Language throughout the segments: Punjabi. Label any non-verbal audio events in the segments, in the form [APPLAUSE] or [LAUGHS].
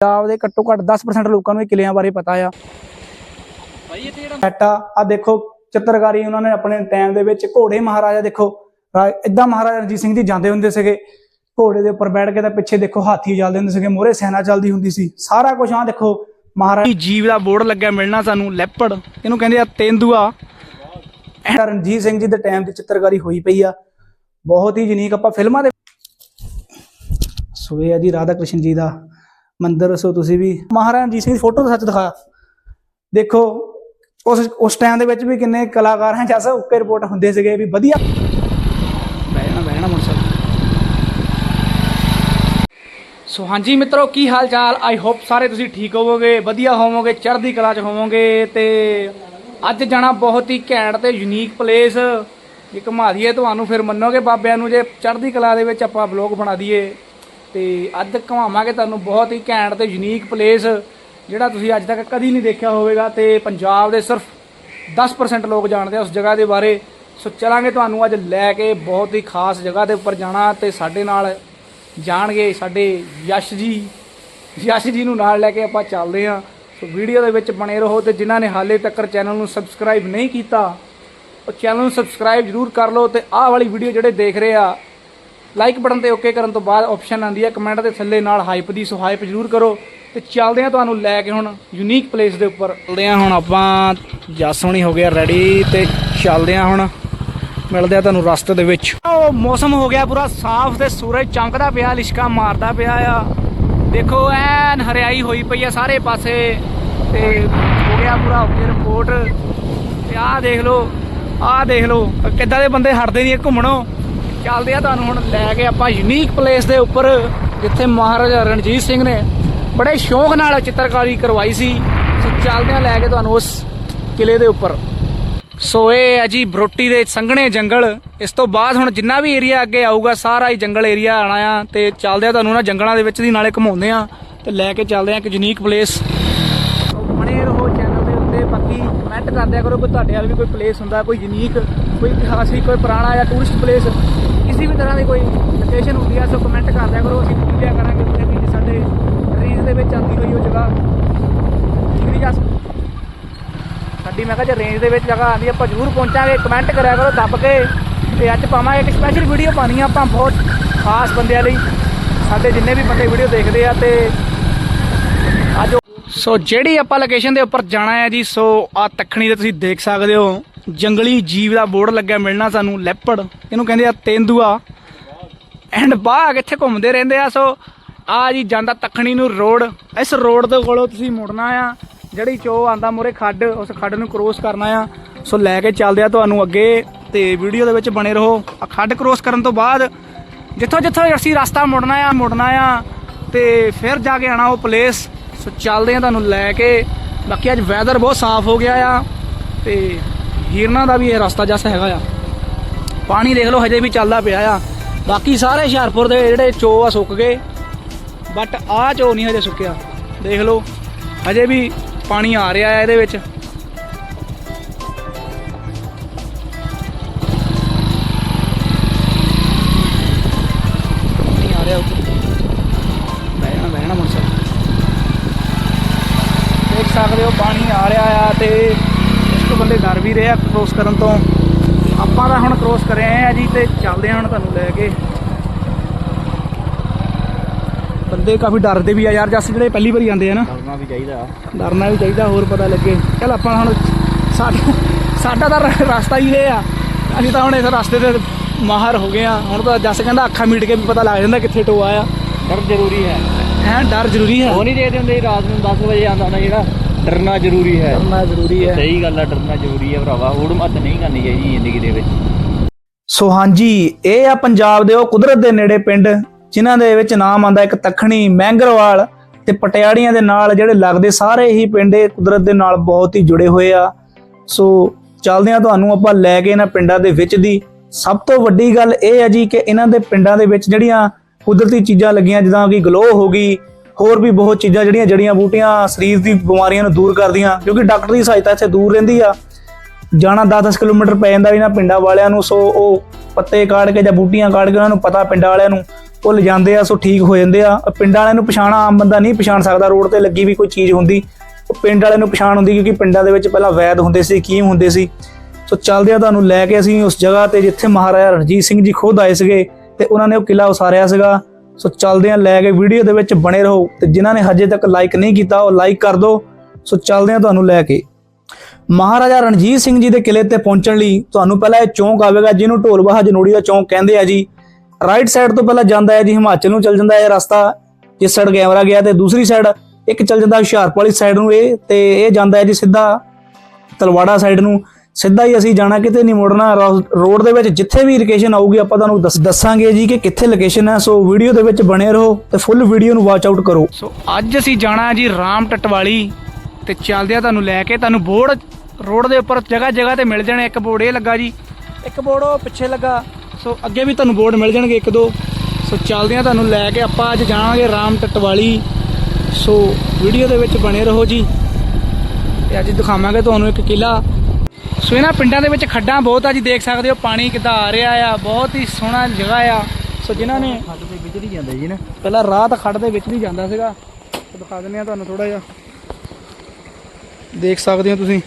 ਪੰਜਾਬ ਦੇ ਘੱਟੋ ਘੱਟ 10% ਲੋਕਾਂ ਨੂੰ ਇਹ ਕਿਲਿਆਂ ਬਾਰੇ ਪਤਾ ਆ। ਭਾਈ ਇੱਥੇ ਜਿਹੜਾ ਬੈਟਾ ਆ ਦੇਖੋ ਚਿੱਤਰਕਾਰੀ ਉਹਨਾਂ ਨੇ ਆਪਣੇ ਟਾਈਮ ਦੇ ਵਿੱਚ ਘੋੜੇ ਮਹਾਰਾਜਾ ਦੇਖੋ ਇਦਾਂ ਮਹਾਰਾਜਾ ਰਣਜੀਤ ਸਿੰਘ ਜੀ ਜਾਂਦੇ ਹੁੰਦੇ ਸੀਗੇ। ਘੋੜੇ ਦੇ ਉੱਪਰ ਬੈਠ ਕੇ ਤਾਂ ਪਿੱਛੇ ਦੇਖੋ ਹਾਥੀ ਚੱਲਦੇ ਹੁੰਦੇ ਸੀਗੇ ਮੋਹਰੇ ਸੈਨਾ ਚੱਲਦੀ ਹੁੰਦੀ ਸੀ। ਸਾਰਾ ਕੁਝ ਆ ਦੇਖੋ ਮਹਾਰਾਜਾ ਜੀਵ ਦਾ ਬੋਰਡ ਲੱਗਿਆ ਮਿਲਣਾ ਸਾਨੂੰ? ਲੈਪੜ ਇਹਨੂੰ ਕਹਿੰਦੇ ਆ ਤੇਂਦੂਆ। ਇਹ ਰਣਜੀਤ ਸਿੰਘ ਜੀ ਦੇ ਟਾਈਮ ਦੀ ਚਿੱਤਰਕਾਰੀ ਹੋਈ ਪਈ ਆ। ਬਹੁਤ ਹੀ ਯੂਨੀਕ ਆਪਾਂ ਫਿਲਮਾਂ ਦੇ ਸੋ ਇਹ ਆ ਜੀ ਰਾਧਾ ਕ੍ਰਿਸ਼ਨ ਜੀ ਦਾ ਮੰਦਿਰ ਸੋ ਤੁਸੀਂ ਵੀ। ਮਹਾਰਾਜਾ ਰਣਜੀਤ ਸਿੰਘ ਦੀ ਫੋਟੋ ਸੱਚ ਦਿਖਾ। ਦੇਖੋ, ਉਸ ਉਸ ਟਾਈਮ ਦੇ ਵਿੱਚ ਵੀ ਕਿੰਨੇ ਕਲਾਕਾਰ ਹੈ ਜੈਸਾ ਓਕੇ ਰਿਪੋਰਟ ਹੁੰਦੇ ਸੀਗੇ ਵੀ ਵਧੀਆ। ਬਹਿਣਾ ਬਹਿਣਾ ਮੁਰਸਲ ਸੋ ਹਾਂਜੀ ਮਿੱਤਰੋ, ਕੀ ਹਾਲ ਚਾਲ ਆਈ ਹੋਪ ਸਾਰੇ ਤੁਸੀਂ ਠੀਕ ਹੋਵੋਗੇ, ਵਧੀਆ ਹੋਵੋਗੇ, ਚੜ੍ਹਦੀ ਕਲਾ 'ਚ ਹੋਵੋਗੇ ਤੇ ਅੱਜ ਜਾਣਾ ਬਹੁਤ ਹੀ ਘੈਂਟ ਤੇ ਯੂਨੀਕ ਪਲੇਸ ਜੇ ਘੁਮਾ ਦਈਏ ਤੁਹਾਨੂੰ ਫਿਰ ਮੰਨੋਗੇ ਬਾਬਿਆਂ ਨੂੰ ਜੇ ਚੜ੍ਹਦੀ ਕਲਾ ਦੇ ਵਿੱਚ ਆਪਾਂ ਵਲੌਗ ਬਣਾ ਦਈਏ। ਤੇ ਅੱਜ ਘੁਮਾਵਾਂਗੇ ਤੁਹਾਨੂੰ ਬਹੁਤ ਹੀ ਘੈਂਟ ਤੇ ਯੂਨੀਕ ਪਲੇਸ ਜਿਹੜਾ ਤੁਸੀਂ ਅੱਜ ਤੱਕ ਕਦੀ ਨਹੀਂ ਦੇਖਿਆ ਹੋਵੇਗਾ ਤੇ ਪੰਜਾਬ ਦੇ ਸਿਰਫ 10% ਲੋਕ ਜਾਣਦੇ ਆ ਉਸ ਜਗ੍ਹਾ ਦੇ ਬਾਰੇ। ਸੋ ਚਲਾਂਗੇ ਤੁਹਾਨੂੰ ਅੱਜ ਲੈ ਕੇ ਬਹੁਤ ਹੀ ਖਾਸ ਜਗ੍ਹਾ ਦੇ ਉੱਪਰ ਜਾਣਾ ਤੇ ਸਾਡੇ ਨਾਲ ਜਾਣਗੇ ਸਾਡੇ ਯਸ਼ ਜੀ। ਯਸ਼ ਜੀ ਨੂੰ ਨਾਲ ਲੈ ਕੇ ਆਪਾਂ ਚੱਲਦੇ ਹਾਂ। ਸੋ ਵੀਡੀਓ ਦੇ ਵਿੱਚ ਬਣੇ ਰਹੋ ਤੇ ਜਿਨ੍ਹਾਂ ਨੇ ਹਾਲੇ ਤੱਕ ਚੈਨਲ ਨੂੰ ਸਬਸਕ੍ਰਾਈਬ ਨਹੀਂ ਕੀਤਾ, ਉਹ ਚੈਨਲ ਨੂੰ ਸਬਸਕ੍ਰਾਈਬ ਜਰੂਰ ਕਰ ਲਓ ਤੇ ਆਹ ਵਾਲੀ ਵੀਡੀਓ ਜਿਹੜੇ ਦੇਖ ਰਹੇ ਆ ਲਾਈਕ ਬਟਨ ਤੇ ਓਕੇ ਕਰਨ ਤੋਂ ਬਾਅਦ ਆਪਸ਼ਨ ਆਂਦੀ ਹੈ ਕਮੈਂਟ ਦੇ ਥੱਲੇ ਨਾਲ ਹਾਈਪ ਦੀ ਸੋ ਹਾਈਪ ਜਰੂਰ ਕਰੋ। ਤੇ ਚੱਲਦੇ ਆ ਤੁਹਾਨੂੰ ਲੈ ਕੇ ਹੁਣ ਯੂਨੀਕ ਪਲੇਸ ਦੇ ਉੱਪਰ। ਚੱਲਦੇ ਆ ਹੁਣ ਆਪਾਂ, ਜੱਸ ਹੋਣੀ ਹੋ ਗਿਆ ਰੈਡੀ ਤੇ ਚੱਲਦੇ ਆ ਹੁਣ। ਮਿਲਦੇ ਆ ਤੁਹਾਨੂੰ ਰਸਤੇ ਦੇ ਵਿੱਚ। ਉਹ ਮੌਸਮ ਹੋ ਗਿਆ ਪੂਰਾ ਸਾਫ਼ ਤੇ ਸੂਰਜ ਚਮਕਦਾ ਪਿਆ, ਲਿਸ਼ਕਾ ਮਾਰਦਾ ਪਿਆ ਆ। ਦੇਖੋ, ਐਨ ਹਰਿਆਈ ਹੋਈ ਪਈ ਆ ਸਾਰੇ ਪਾਸੇ। ਤੇ ਹੋ ਗਿਆ ਪੂਰਾ ਓਕੇ ਰਿਪੋਰਟ ਤੇ ਆਹ ਦੇਖ ਲਓ, ਆਹ ਦੇਖ ਲਓ, ਕਿੱਦਾਂ ਦੇ ਬੰਦੇ ਹਟਦੇ ਨਹੀਂ ਘੁੰਮਣੋਂ। ਚੱਲਦੇ ਆ ਤੁਹਾਨੂੰ ਹੁਣ ਲੈ ਕੇ ਆਪਾਂ ਯੂਨੀਕ ਪਲੇਸ ਦੇ ਉੱਪਰ, ਜਿੱਥੇ ਮਹਾਰਾਜਾ ਰਣਜੀਤ ਸਿੰਘ ਨੇ ਬੜੇ ਸ਼ੌਂਕ ਨਾਲ ਚਿੱਤਰਕਾਰੀ ਕਰਵਾਈ ਸੀ। ਸੋ ਚੱਲਦੇ ਆ ਲੈ ਕੇ ਤੁਹਾਨੂੰ ਉਸ ਕਿਲੇ ਦੇ ਉੱਪਰ। ਸੋ ਇਹ ਹੈ ਜੀ ਬਰੋਟੀ ਦੇ ਸੰਘਣੇ ਜੰਗਲ। ਇਸ ਤੋਂ ਬਾਅਦ ਹੁਣ ਜਿੰਨਾ ਵੀ ਏਰੀਆ ਅੱਗੇ ਆਊਗਾ, ਸਾਰਾ ਹੀ ਜੰਗਲ ਏਰੀਆ ਆਣਾ ਆ ਤੇ ਚੱਲਦੇ ਆ ਤੁਹਾਨੂੰ ਨਾ ਜੰਗਲਾਂ ਦੇ ਵਿੱਚ ਦੀ ਨਾਲੇ ਘੁਮਾਉਂਦੇ ਆ ਤੇ ਲੈ ਕੇ ਚੱਲਦੇ ਆ ਇੱਕ ਯੂਨੀਕ ਪਲੇਸ ਬਣੇ ਰਹੋ ਚੈਨਲ ਦੇ ਉੱਤੇ, ਬਾਕੀ ਕਮੈਂਟ ਕਰਦਿਆ ਕਰੋ ਕੋਈ ਤੁਹਾਡੇ ਵਾਲ ਵੀ ਕੋਈ ਪਲੇਸ ਹੁੰਦਾ, ਕੋਈ ਯੂਨੀਕ ਕੋਈ ਇਤਿਹਾਸਿਕ ਕੋਈ ਪੁਰਾਣਾ ਜਾਂ ਟੂਰਿਸਟ ਪਲੇਸ ਕਿਸੇ ਵੀ ਤਰ੍ਹਾਂ ਦੀ ਕੋਈ ਲੋਕੇਸ਼ਨ ਹੁੰਦੀ ਆ, ਸੋ ਕਮੈਂਟ ਕਰਦਿਆ ਕਰੋ, ਅਸੀਂ ਵੀਡੀਓ ਕਰਾਂਗੇ ਉੱਥੇ ਵੀ ਸਾਡੇ ਰੀਲ ਦੇ ਵਿੱਚ ਆਉਂਦੀ ਹੋਈ ਉਹ ਜਗ੍ਹਾ। ਠੀਕ ਨਹੀਂ ਜਸ? ਸਾਡੀ ਮੈਂ ਕਿਹਾ ਜੇ ਰੇਂਜ ਦੇ ਵਿੱਚ ਜਗ੍ਹਾ ਆਉਂਦੀ ਆਪਾਂ ਜ਼ਰੂਰ ਪਹੁੰਚਾਂਗੇ ਕਮੈਂਟ ਕਰਿਆ ਕਰੋ, ਦੱਬ ਕੇ। ਤੇ ਅੱਜ ਪਾਵਾਂਗੇ ਇੱਕ ਸਪੈਸ਼ਲ ਵੀਡੀਓ ਪਾਣੀ ਆ ਆਪਾਂ ਬਹੁਤ ਖਾਸ ਬੰਦਿਆਂ ਲਈ। ਸਾਡੇ ਜਿੰਨੇ ਵੀ ਬੰਦੇ ਵੀਡੀਓ ਦੇਖਦੇ ਆ ਤੇ ਅੱਜ ਸੋ ਜਿਹੜੀ ਆਪਾਂ ਲੋਕੇਸ਼ਨ ਦੇ ਉੱਪਰ ਜਾਣਾ ਹੈ ਜੀ, ਸੋ ਆ ਤਖਣੀ ਤੇ ਤੁਸੀਂ ਦੇਖ ਸਕਦੇ ਹੋ। ਜੰਗਲੀ ਜੀਵ ਦਾ ਬੋਰਡ ਲੱਗਿਆ ਮਿਲਣਾ ਸਾਨੂੰ, ਲੈਪੜ। ਇਹਨੂੰ ਕਹਿੰਦੇ ਆ ਤੇਂਦੂਆ। ਐਂਡ ਬਾਗ ਇੱਥੇ ਘੁੰਮਦੇ ਰਹਿੰਦੇ ਆ, ਸੋ ਆ ਜੀ ਜਾਂਦਾ ਤਖਣੀ ਨੂੰ ਰੋਡ। ਇਸ ਰੋਡ ਦੇ ਕੋਲੋਂ ਤੁਸੀਂ ਮੁੜਨਾ ਆ, ਜਿਹੜੀ ਚੋ ਆਂਦਾ ਮੂਰੇ ਖੱਡ, ਉਸ ਖੱਡ ਨੂੰ ਕ੍ਰੋਸ ਕਰਨਾ ਆ। ਸੋ ਲੈ ਕੇ ਚੱਲਦੇ ਆ ਤੁਹਾਨੂੰ ਅੱਗੇ, ਤੇ ਵੀਡੀਓ ਦੇ ਵਿੱਚ ਬਣੇ ਰਹੋ। ਆ ਖੱਡ ਕ੍ਰੋਸ ਕਰਨ ਤੋਂ ਬਾਅਦ, ਜਿੱਥੋਂ ਜਿੱਥੋਂ ਅਸੀਂ ਰਸਤਾ ਮੁੜਨਾ ਆ ਮੁੜਨਾ ਆ, ਤੇ ਫਿਰ ਜਾ ਕੇ ਆਣਾ ਉਹ ਪਲੇਸ ਸੋ ਚੱਲਦੇ ਆ ਤੁਹਾਨੂੰ ਲੈ ਕੇ। ਬਾਕੀ ਅੱਜ ਵੈਦਰ ਬਹੁਤ ਸਾਫ਼ ਹੋ ਗਿਆ ਆ, ਤੇ ਹੀਰਨਾ ਦਾ ਵੀ ਇਹ ਰਸਤਾ ਜਸ ਹੈਗਾ ਆ। ਪਾਣੀ ਦੇਖ ਲਓ, ਹਜੇ ਵੀ ਚੱਲਦਾ ਪਿਆ ਆ। ਬਾਕੀ ਸਾਰੇ ਹੁਸ਼ਿਆਰਪੁਰ ਦੇ ਜਿਹੜੇ ਚੋ ਆ ਸੁੱਕ ਗਏ। ਬਟ ਆਹ ਚੋ ਨਹੀਂ ਹਜੇ ਸੁੱਕਿਆ। ਦੇਖ ਲਓ, ਹਜੇ ਵੀ ਪਾਣੀ ਆ ਰਿਹਾ ਹੈ ਇਹਦੇ ਵਿੱਚ। ਆ ਰਿਹਾ ਉੱਪਰ ਬਹਿਣਾ ਬਹਿਣਾ ਮੁਰਸਾ ਦੇਖ ਸਕਦੇ ਹੋ, ਪਾਣੀ ਆ ਰਿਹਾ ਆ ਤੇ ਤੋਂ ਬੰਦੇ ਡਰ ਵੀ ਰਹੇ ਆ ਕ੍ਰੋਸ ਕਰਨ ਤੋਂ। ਆਪਾਂ ਤਾਂ ਹੁਣ ਕ੍ਰੋਸ ਕਰ ਰਹੇ ਆ ਜੀ ਤੇ ਚੱਲਦੇ ਹੁਣ ਤੁਹਾਨੂੰ ਲੈ ਕੇ। ਬੰਦੇ ਕਾਫੀ ਡਰਦੇ ਵੀ ਆ ਯਾਰ ਜੱਸ ਜਿਹੜੇ ਪਹਿਲੀ ਵਾਰੀ ਆਉਂਦੇ ਆ ਨਾ। ਕਰਨਾ ਵੀ ਚਾਹੀਦਾ। ਡਰਨਾ ਵੀ ਚਾਹੀਦਾ ਹੋਰ ਪਤਾ ਲੱਗੇ। ਚਲ ਆਪਾਂ ਹੁਣ ਸਾਡਾ ਸਾਡਾ ਤਾਂ ਰਸਤਾ ਹੀ ਇਹ ਆ। ਅਸੀਂ ਤਾਂ ਹੁਣ ਇਸ ਰਸਤੇ ਦੇ ਮਾਹਰ ਹੋ ਗਏ ਆ। ਹੁਣ ਤਾਂ ਜੱਸ ਕਹਿੰਦਾ ਅੱਖਾਂ ਮੀਟ ਕੇ ਵੀ ਪਤਾ ਲੱਗ ਜਾਂਦਾ ਕਿੱਥੇ ਟੋਆ ਆ। ਡਰ ਜ਼ਰੂਰੀ ਹੈ। ਹੈ ਡਰ ਜ਼ਰੂਰੀ ਹੈ। ਉਹ ਨਹੀਂ ਦੇਖਦੇ ਹੁੰਦੇ ਰਾਤ ਨੂੰ 10 ਵਜੇ ਆਉਂਦਾ ਹੁੰਦਾ ਜਿਹੜਾ। ਡਰਨਾ ਜ਼ਰੂਰੀ ਹੈ। ਡਰਨਾ ਜ਼ਰੂਰੀ ਹੈ। ਸਹੀ ਗੱਲ ਹੈ ਡਰਨਾ ਜ਼ਰੂਰੀ ਹੈ ਭਰਾਵਾ। ਹੂੜ ਮੱਤ ਨਹੀਂ ਕਰਨੀ ਚਾਹੀਦੀ ਜ਼ਿੰਦਗੀ ਦੇ ਵਿੱਚ। ਸੋ ਹਾਂਜੀ ਇਹ ਆ ਪੰਜਾਬ ਦੇ ਉਹ ਕੁਦਰਤ ਦੇ ਨੇੜੇ ਪਿੰਡ ਜਿਨ੍ਹਾਂ ਦੇ ਵਿੱਚ ਨਾਮ ਆਂਦਾ ਇੱਕ ਤਖਣੀ ਮਹਿੰਗਰਵਾਲ ਤੇ ਪਟਿਆੜੀਆਂ ਦੇ ਨਾਲ ਜਿਹੜੇ ਲੱਗਦੇ ਸਾਰੇ ਹੀ ਪਿੰਡ ਇਹ ਕੁਦਰਤ ਦੇ ਨਾਲ ਬਹੁਤ ਹੀ ਜੁੜੇ ਹੋਏ ਆ। ਸੋ ਚੱਲਦੇ ਆ ਤੁਹਾਨੂੰ ਆਪਾਂ ਲੈ ਕੇ ਇਹਨਾਂ ਪਿੰਡਾਂ ਦੇ ਵਿੱਚ ਦੀ। ਸਭ ਤੋਂ ਵੱਡੀ ਗੱਲ ਇਹ ਹੈ ਜੀ ਕਿ ਇਹਨਾਂ ਦੇ ਪਿੰਡਾਂ ਦੇ ਵਿੱਚ ਜਿਹੜੀਆਂ ਕੁਦਰਤੀ ਚੀਜ਼ਾਂ ਲੱਗੀਆਂ ਜਿੱਦਾਂ ਕਿ ਗਲੋ ਹੋ ਗਈ ਹੋਰ ਵੀ ਬਹੁਤ ਚੀਜ਼ਾਂ ਜਿਹੜੀਆਂ ਜੜੀਆਂ ਬੂਟੀਆਂ ਸਰੀਰ ਦੀ ਬਿਮਾਰੀਆਂ ਨੂੰ ਦੂਰ ਕਰਦੀਆਂ, ਕਿਉਂਕਿ ਡਾਕਟਰ ਦੀ ਸਹਾਇਤਾ ਇੱਥੇ ਦੂਰ ਰਹਿੰਦੀ ਆ। ਜਾਣਾ 10-10 ਕਿਲੋਮੀਟਰ ਪੈ ਜਾਂਦਾ ਇਹਨਾਂ ਪਿੰਡਾਂ ਵਾਲਿਆਂ ਨੂੰ, ਸੋ ਉਹ ਪੱਤੇ ਕਾੜ ਕੇ ਜਾਂ ਬੂਟੀਆਂ ਕਾੜ ਕੇ ਉਹਨਾਂ ਨੂੰ ਪਤਾ ਪਿੰਡਾਂ ਵਾਲਿਆਂ ਨੂੰ ਉਹ ਲਿਜਾਂਦੇ ਆ, ਸੋ ਠੀਕ ਹੋ ਜਾਂਦੇ ਆ। ਪਿੰਡਾਂ ਵਾਲਿਆਂ ਨੂੰ ਪਛਾਣਾ ਆਮ ਬੰਦਾ ਨਹੀਂ ਪਛਾਣ ਸਕਦਾ, ਰੋਡ ਤੇ ਲੱਗੀ ਵੀ ਕੋਈ ਚੀਜ਼ ਹੁੰਦੀ। ਉਹ ਪਿੰਡ ਵਾਲਿਆਂ ਨੂੰ ਪਛਾਣ ਹੁੰਦੀ ਕਿਉਂਕਿ ਪਿੰਡਾਂ ਦੇ ਵਿੱਚ ਪਹਿਲਾਂ ਵੈਦ ਹੁੰਦੇ ਸੀ ਕੀਮ ਹੁੰਦੇ ਸੀ। ਸੋ ਚੱਲਦੇ ਆ ਤੁਹਾਨੂੰ ਲੈ ਕੇ ਅਸੀਂ ਉਸ ਜਗ੍ਹਾ ਤੇ ਜਿੱਥੇ ਮਹਾਰਾਜਾ ਰਣਜੀਤ ਸਿੰਘ ਜੀ ਖੁਦ ਆਏ ਸੀਗੇ ਤੇ ਉਹਨਾਂ ਨੇ ਉਹ ਕਿਲਾ ਉਸਾਰਿਆ ਸੀਗਾ। ਸੋ ਚੱਲਦੇ ਆ ਲੈ ਕੇ ਵੀਡੀਓ ਦੇ ਵਿੱਚ ਬਣੇ ਰਹੋ ਤੇ ਜਿਨ੍ਹਾਂ ਨੇ ਹਜੇ ਤੱਕ ਲਾਈਕ ਨਹੀਂ ਕੀਤਾ ਉਹ ਲਾਈਕ ਕਰ ਦਿਓ। ਸੋ ਚੱਲਦੇ ਆ ਤੁਹਾਨੂੰ ਲੈ ਕੇ। ਮਹਾਰਾਜਾ ਰਣਜੀਤ ਸਿੰਘ ਜੀ ਦੇ ਕਿਲੇ ਤੇ ਪਹੁੰਚਣ ਲਈ ਤੁਹਾਨੂੰ ਪਹਿਲਾਂ ਇਹ ਚੌਂਕ ਆਵੇਗਾ, ਜਿਹਨੂੰ ਢੋਲਬਾਹਾ ਜਨੋੜੀ ਦਾ ਚੌਂਕ ਕਹਿੰਦੇ ਆ ਜੀ। ਰਾਈਟ ਸਾਈਡ ਤੋਂ ਪਹਿਲਾਂ ਜਾਂਦਾ ਹੈ ਜੀ, ਹਿਮਾਚਲ ਨੂੰ ਚੱਲ ਜਾਂਦਾ ਹੈ ਇਹ ਰਸਤਾ, ਜਿਸ ਸਾਈਡ ਕੈਮਰਾ ਗਿਆ ਤੇ ਦੂਸਰੀ ਸਾਈਡ ਇੱਕ ਚੱਲ ਜਾਂਦਾ ਹੁਸ਼ਿਆਰਪੁਰ ਵਾਲੀ ਸਾਈਡ ਨੂੰ ਇਹ, ਤੇ ਇਹ ਜਾਂਦਾ ਹੈ ਜੀ ਸਿੱਧਾ ਤਲਵਾੜਾ ਸਾਈਡ ਨੂੰ। ਸਿੱਧਾ ਹੀ ਅਸੀਂ ਜਾਣਾ ਕਿਤੇ ਨਹੀਂ ਮੁੜਨਾ, ਰੋ- ਰੋਡ ਦੇ ਵਿੱਚ ਜਿੱਥੇ ਵੀ ਲੋਕੇਸ਼ਨ ਆਊਗੀ ਆਪਾਂ ਤੁਹਾਨੂੰ ਦੱਸ- ਦੱਸਾਂਗੇ ਜੀ ਕਿ ਕਿੱਥੇ ਲੋਕੇਸ਼ਨ ਹੈ। ਸੋ ਵੀਡੀਓ ਦੇ ਵਿੱਚ ਬਣੇ ਰਹੋ ਤੇ ਫੁੱਲ ਵੀਡੀਓ ਨੂੰ ਵਾਚ ਆਊਟ ਕਰੋ। ਸੋ ਅੱਜ ਅਸੀਂ ਜਾਣਾ ਜੀ ਰਾਮ ਟਟਵਾਲੀ ਤੇ ਚੱਲਦੇ ਆ ਤੁਹਾਨੂੰ ਲੈ ਕੇ ਤੁਹਾਨੂੰ ਬੋਰਡ ਰੋਡ ਦੇ ਉੱਪਰ ਜਗ੍ਹਾ ਜਗ੍ਹਾ ਤੇ ਮਿਲ ਜਾਣੇ। ਇੱਕ ਬੋਰਡ ਇਹ ਲੱਗਾ ਜੀ, ਇੱਕ ਬੋਰਡ ਉਹ ਪਿੱਛੇ ਲੱਗਾ। ਸੋ ਅੱਗੇ ਵੀ ਤੁਹਾਨੂੰ ਬੋਰਡ ਮਿਲ ਜਾਣਗੇ ਇੱਕ ਦੋ। ਸੋ ਚੱਲਦੇ ਆ ਤੁਹਾਨੂੰ ਲੈ ਕੇ ਆਪਾਂ ਅੱਜ ਜਾਵਾਂਗੇ ਰਾਮ ਟਟਵਾਲੀ। ਸੋ ਵੀਡੀਓ ਦੇ ਵਿੱਚ ਬਣੇ ਰਹੋ ਜੀ। ਤੇ ਅੱਜ ਦਿਖਾਵਾਂਗੇ ਤੁਹਾਨੂੰ ਇੱਕ ਕਿਲਾ ਸੋ ਇਹਨਾਂ ਪਿੰਡਾਂ ਦੇ ਵਿੱਚ ਖੱਡਾਂ ਬਹੁਤ ਆ ਜੀ ਦੇਖ ਸਕਦੇ ਹੋ ਪਾਣੀ ਕਿੱਦਾਂ ਆ ਰਿਹਾ ਆ ਬਹੁਤ ਹੀ ਸੋਹਣਾ ਜਗ੍ਹਾ ਆ। ਸੋ ਜਿਨ੍ਹਾਂ ਨੇ ਖੱਡ ਤੇ ਵਿਚਰੀ ਜਾਂਦਾ ਜੀ ਨਾ। ਪਹਿਲਾਂ ਰਾਹ ਤਾਂ ਖੱਡ ਦੇ ਵਿੱਚ ਵੀ ਜਾਂਦਾ ਸੀਗਾ। ਦਿਖਾ ਦਿੰਦੇ ਆ ਤੁਹਾਨੂੰ ਥੋੜਾ ਜਿਹਾ। ਦੇਖ ਸਕਦੇ ਹੋ ਤੁਸੀਂ।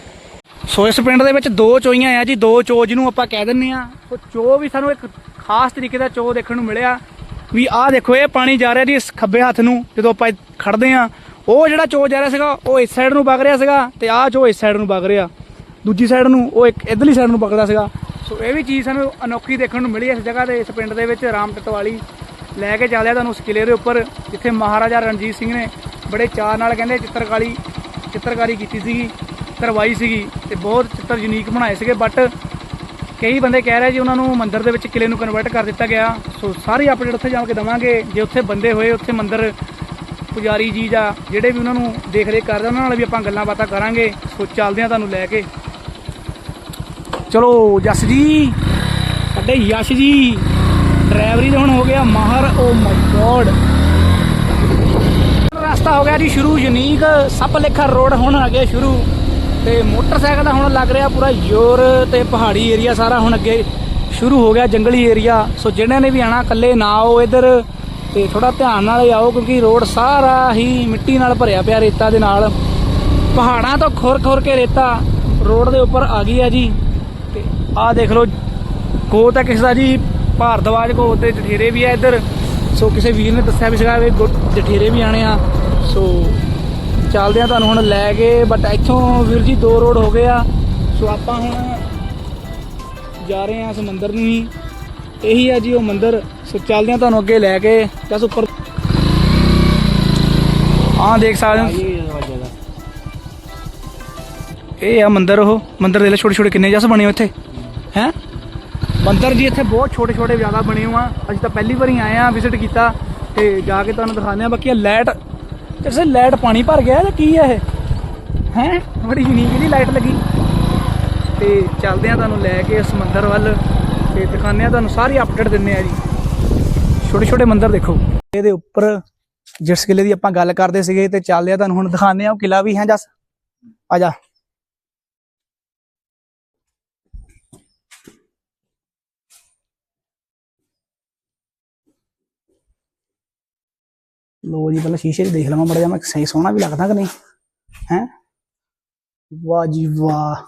ਸੋ ਇਸ ਪਿੰਡ ਦੇ ਵਿੱਚ ਦੋ ਚੋਈਆਂ ਆ ਜੀ ਦੋ ਚੋ ਜਿਹਨੂੰ ਆਪਾਂ ਕਹਿ ਦਿੰਨੇ ਆ ਸੋ ਚੋ ਵੀ ਸਾਨੂੰ ਇੱਕ ਖਾਸ ਤਰੀਕੇ ਦਾ ਚੋ ਦੇਖਣ ਨੂੰ ਮਿਲਿਆ। ਵੀ ਆਹ ਦੇਖੋ ਇਹ ਪਾਣੀ ਜਾ ਰਿਹਾ ਜੀ ਇਸ ਖੱਬੇ ਹੱਥ ਨੂੰ ਜਦੋਂ ਆਪਾਂ ਖੜਦੇ ਆ ਉਹ ਜਿਹੜਾ ਚੋ ਜਾ ਰਿਹਾ ਸੀਗਾ ਉਹ ਇਸ ਸਾਈਡ ਨੂੰ ਵਗ ਰਿਹਾ ਸੀਗਾ ਤੇ ਆਹ ਚੋ ਇਸ ਸਾਈਡ ਨੂੰ ਵਗ ਰਿਹਾ। ਦੂਜੀ ਸਾਈਡ ਨੂੰ, ਉਹ ਇੱਕ ਇਧਰਲੀ ਸਾਈਡ ਨੂੰ ਪਕੜਦਾ ਸੀਗਾ। ਸੋ ਇਹ ਵੀ ਚੀਜ਼ ਸਾਨੂੰ ਅਨੋਖੀ ਦੇਖਣ ਨੂੰ ਮਿਲੀ ਇਸ ਜਗ੍ਹਾ ਤੇ, ਇਸ ਪਿੰਡ ਦੇ ਵਿੱਚ ਰਾਮ ਟਟਵਾਲੀ ਲੈ ਕੇ ਚੱਲਿਆ ਤੁਹਾਨੂੰ ਉਸ ਕਿਲੇ ਦੇ ਉੱਪਰ, ਜਿੱਥੇ ਮਹਾਰਾਜਾ ਰਣਜੀਤ ਸਿੰਘ ਨੇ ਬੜੇ ਚਾਅ ਨਾਲ ਕਹਿੰਦੇ ਚਿੱਤਰਕਾਰੀ ਚਿੱਤਰਕਾਰੀ ਕੀਤੀ ਸੀਗੀ, ਕਰਵਾਈ ਸੀਗੀ ਤੇ ਬਹੁਤ ਚਿੱਤਰ ਯੂਨੀਕ ਬਣਾਏ ਸੀਗੇ ਬਟ ਕਈ ਬੰਦੇ ਕਹਿ ਰਹੇ ਜੀ ਉਹਨਾਂ ਨੂੰ ਮੰਦਿਰ ਦੇ ਵਿੱਚ ਕਿਲੇ ਨੂੰ ਕਨਵਰਟ ਕਰ ਦਿੱਤਾ ਗਿਆ। ਸੋ ਸਾਰੀ ਅਪਡੇਟ ਉੱਥੇ ਜਾ ਕੇ ਦਵਾਂਗੇ। ਜੇ ਉੱਥੇ ਬੰਦੇ ਹੋਏ, ਉੱਥੇ ਮੰਦਿਰ ਪੁਜਾਰੀ ਜੀ ਜਾਂ ਜਿਹੜੇ ਵੀ ਉਹਨਾਂ ਨੂੰ ਦੇਖ ਰੇਖ ਕਰਦੇ ਉਹਨਾਂ ਨਾਲ ਵੀ ਆਪਾਂ ਗੱਲਾਂ ਬਾਤਾਂ ਕਰਾਂਗੇ। ਸੋ ਚੱਲਦੇ ਆ ਤੁਹਾਨੂੰ ਲੈ ਕੇ। ਚਲੋ ਜਸ ਜੀ। ਸਾਡੇ ਯਸ਼ ਜੀ, ਡਰਾਈਵਰੀ ਦਾ ਹੁਣ ਹੋ ਗਿਆ ਮਾਹਰ ਓ ਮਾਈ ਗੋਡ ਰਸਤਾ ਹੋ ਗਿਆ ਜੀ ਸ਼ੁਰੂ, ਯੂਨੀਕ ਸੱਪ ਲੇਖਾ ਰੋਡ ਹੁਣ ਆ ਗਿਆ ਸ਼ੁਰੂ। ਤੇ ਮੋਟਰਸਾਈਕਲ ਦਾ ਹੁਣ ਲੱਗ ਰਿਹਾ ਪੂਰਾ ਜ਼ੋਰ ਤੇ ਪਹਾੜੀ ਏਰੀਆ ਸਾਰਾ ਹੁਣ ਅੱਗੇ ਸ਼ੁਰੂ ਹੋ ਗਿਆ ਜੰਗਲੀ ਏਰੀਆ। ਸੋ ਜਿਹਨਾਂ ਨੇ ਵੀ ਆਣਾ ਇਕੱਲੇ ਨਾ ਆਓ ਇੱਧਰ। ਤੇ ਥੋੜਾ ਧਿਆਨ ਨਾਲ ਹੀ ਆਓ ਕਿਉਂਕਿ ਰੋਡ ਸਾਰਾ ਹੀ ਮਿੱਟੀ ਨਾਲ ਭਰਿਆ ਪਿਆ ਰੇਤਾ ਦੇ ਨਾਲ। ਪਹਾੜਾਂ ਤੋਂ ਖੁਰ ਖੁਰ ਕੇ ਰੇਤਾ ਰੋਡ ਦੇ ਉੱਪਰ ਆ ਗਈ ਆ ਜੀ। ਆਹ ਦੇਖ ਲਓ ਕੋ ਤਾਂ ਕਿਸੇ ਦਾ ਜੀ ਭਾਰਦਵਾਜ ਕੋ ਤੇ ਜਠੇਰੇ ਵੀ ਆ ਇੱਧਰ। ਸੋ ਕਿਸੇ ਵੀਰ ਨੇ ਦੱਸਿਆ ਵੀ ਸੀਗਾ ਵੀ ਜਠੇਰੇ ਵੀ ਆਣੇ ਆ। ਸੋ ਚੱਲਦੇ ਆ ਤੁਹਾਨੂੰ ਹੁਣ ਲੈ ਕੇ ਬਟ ਇੱਥੋਂ ਵੀਰ ਜੀ ਦੋ ਰੋਡ ਹੋ ਗਏ ਆ। ਸੋ ਆਪਾਂ ਹੁਣ ਜਾ ਰਹੇ ਆ ਇਸ ਮੰਦਿਰ ਨੂੰ ਹੀ। ਇਹੀ ਆ ਜੀ ਉਹ ਮੰਦਿਰ। ਸੋ ਚੱਲਦੇ ਆ ਤੁਹਾਨੂੰ ਅੱਗੇ ਲੈ ਕੇ ਜਸ ਉੱਪਰ ਆਹ ਦੇਖ ਸਕਦੇ ਹੋ। ਇਹ ਆ ਮੰਦਿਰ ਉਹ। ਮੰਦਿਰ ਦੇ ਲੈ ਛੋਟੇ ਛੋਟੇ ਕਿੰਨੇ ਜਸ ਬਣੇ ਹੋ ਇੱਥੇ ਹੈ? ਮੰਦਰ ਜੀ, ਇੱਥੇ ਬਹੁਤ ਛੋਟੇ ਛੋਟੇ ਜ਼ਿਆਦਾ ਬਣੇ ਹੋਏ ਅਸੀਂ ਤਾਂ ਪਹਿਲੀ ਵਾਰੀ ਆਏ ਆ ਵਿਜ਼ਿਟ ਕੀਤਾ ਤੇ ਜਾ ਕੇ ਤੁਹਾਨੂੰ ਦਿਖਾਉਂਦੇ ਆ। ਬਾਕੀ ਇਹ ਲਾਈਟ ਕਿਸੇ ਲਾਈਟ ਪਾਣੀ ਭਰ ਗਿਆ ਜਾਂ ਕੀ ਹੈ ਇਹ? ਹੈ? ਬੜੀ ਯੂਨੀਕ ਜਿਹੀ ਲਾਈਟ ਲੱਗੀ। ਤੇ ਚੱਲਦੇ ਆ ਤੁਹਾਨੂੰ ਲੈ ਕੇ ਇਸ ਮੰਦਰ ਵੱਲ ਤੇ ਦਿਖਾਉਂਦੇ ਆ ਤੁਹਾਨੂੰ ਸਾਰੀ ਅਪਡੇਟ ਦਿੰਨੇ ਆ ਜੀ। ਛੋਟੇ ਛੋਟੇ ਮੰਦਰ ਦੇਖੋ। ਇਹਦੇ ਉੱਪਰ ਜਿਸ ਕਿਲੇ ਦੀ ਆਪਾਂ ਗੱਲ ਕਰਦੇ ਸੀਗੇ ਤੇ ਚੱਲਦੇ ਆ ਤੁਹਾਨੂੰ ਹੁਣ ਦਿਖਾਉਂਦੇ ਆ ਉਹ ਕਿਲਾ ਵੀ ਹੈ ਜਸ। ਆ ਜਾ। ਲੋ ਜੀ, ਪਹਿਲਾਂ ਸ਼ੀਸ਼ੇ 'ਚ ਦੇਖ ਲਵਾਂ ਬੜਾ ਜਿਹਾ, ਮੈਂ ਸਹੀ ਸੋਹਣਾ ਵੀ ਲੱਗਦਾ ਕਿ ਨਹੀਂ? ਹੈ? ਵਾਹ ਜੀ ਵਾਹ।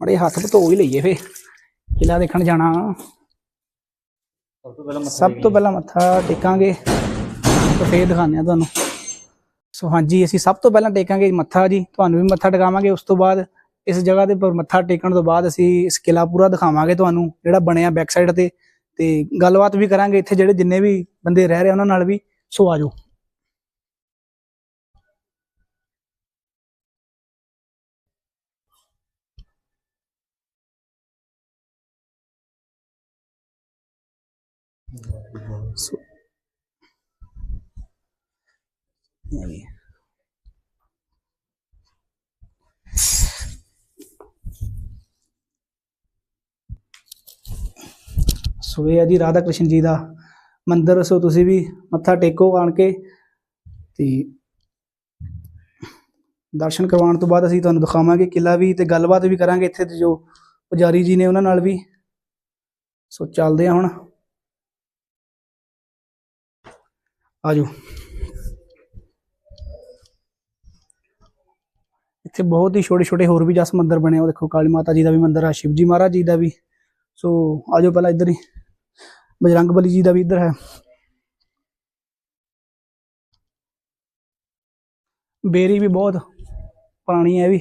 ਬੜੇ ਹੱਥ ਧੋ ਹੀ ਲਈਏ ਫੇ ਕਿਲਾ ਦੇਖਣ ਜਾਣਾ। ਸਭ ਤੋਂ ਪਹਿਲਾਂ ਮੱਥਾ ਟੇਕਾਂਗੇ ਤੇ ਫੇਰ ਦਿਖਾਉਂਦੇ ਆ ਤੁਹਾਨੂੰ। ਸੋ ਹਾਂਜੀ, ਅਸੀਂ ਸਭ ਤੋਂ ਪਹਿਲਾਂ ਟੇਕਾਂਗੇ ਮੱਥਾ ਜੀ। ਤੁਹਾਨੂੰ ਵੀ ਮੱਥਾ ਟਿਕਾਵਾਂਗੇ ਉਸ ਤੋਂ ਬਾਅਦ। ਇਸ ਜਗ੍ਹਾ ਦੇ ਪਰ ਮੱਥਾ ਟੇਕਣ ਤੋਂ ਬਾਅਦ ਅਸੀਂ ਇਸ ਕਿਲਾ ਪੂਰਾ ਦਿਖਾਵਾਂਗੇ ਤੁਹਾਨੂੰ, ਜਿਹੜਾ ਬਣਿਆ ਬੈਕ ਸਾਈਡ ਤੇ। ਤੇ ਗੱਲਬਾਤ ਵੀ ਕਰਾਂਗੇ ਇੱਥੇ ਜਿਹੜੇ ਜਿੰਨੇ ਵੀ ਬੰਦੇ ਰਹਿ ਰਹੇ ਉਹਨਾਂ ਨਾਲ ਵੀ। ਸੋ ਆਜੋ ਸੋ ਇਹ ਸੋ ਇਹ ਹੈ ਜੀ ਰਾਧਾ ਕ੍ਰਿਸ਼ਨ ਜੀ ਦਾ ਮੰਦਿਰ। ਸੋ ਤੁਸੀਂ ਵੀ ਮੱਥਾ ਟੇਕੋ ਆਣ ਕੇ ਤੇ ਦਰਸ਼ਨ ਕਰਵਾਉਣ ਤੋਂ ਬਾਅਦ ਅਸੀਂ ਤੁਹਾਨੂੰ ਦਿਖਾਵਾਂਗੇ। ਕਿਲਾ ਵੀ ਤੇ ਗੱਲਬਾਤ ਵੀ ਕਰਾਂਗੇ ਇੱਥੇ ਦੇ ਜੋ ਪੁਜਾਰੀ ਜੀ ਨੇ ਉਹਨਾਂ ਨਾਲ ਵੀ। ਸੋ ਚੱਲਦੇ ਆ ਹੁਣ। ਆਜੋ। ਇੱਥੇ ਬਹੁਤ ਹੀ ਛੋਟੇ ਛੋਟੇ ਹੋਰ ਵੀ ਜਸ ਮੰਦਿਰ ਬਣੇ ਆ। ਦੇਖੋ, ਕਾਲੀ ਮਾਤਾ ਜੀ ਦਾ ਵੀ ਮੰਦਿਰ ਆ ਸ਼ਿਵਜੀ ਮਹਾਰਾਜ ਜੀ ਦਾ ਵੀ। ਸੋ ਆਜੋ ਪਹਿਲਾਂ ਇੱਧਰ ਹੀ। ਬਜਰੰਗ ਬਲੀ ਜੀ ਦਾ ਵੀ ਇੱਧਰ ਹੈ। ਬੇਰੀ ਵੀ ਬਹੁਤ ਪੁਰਾਣੀ ਹੈ ਵੀ।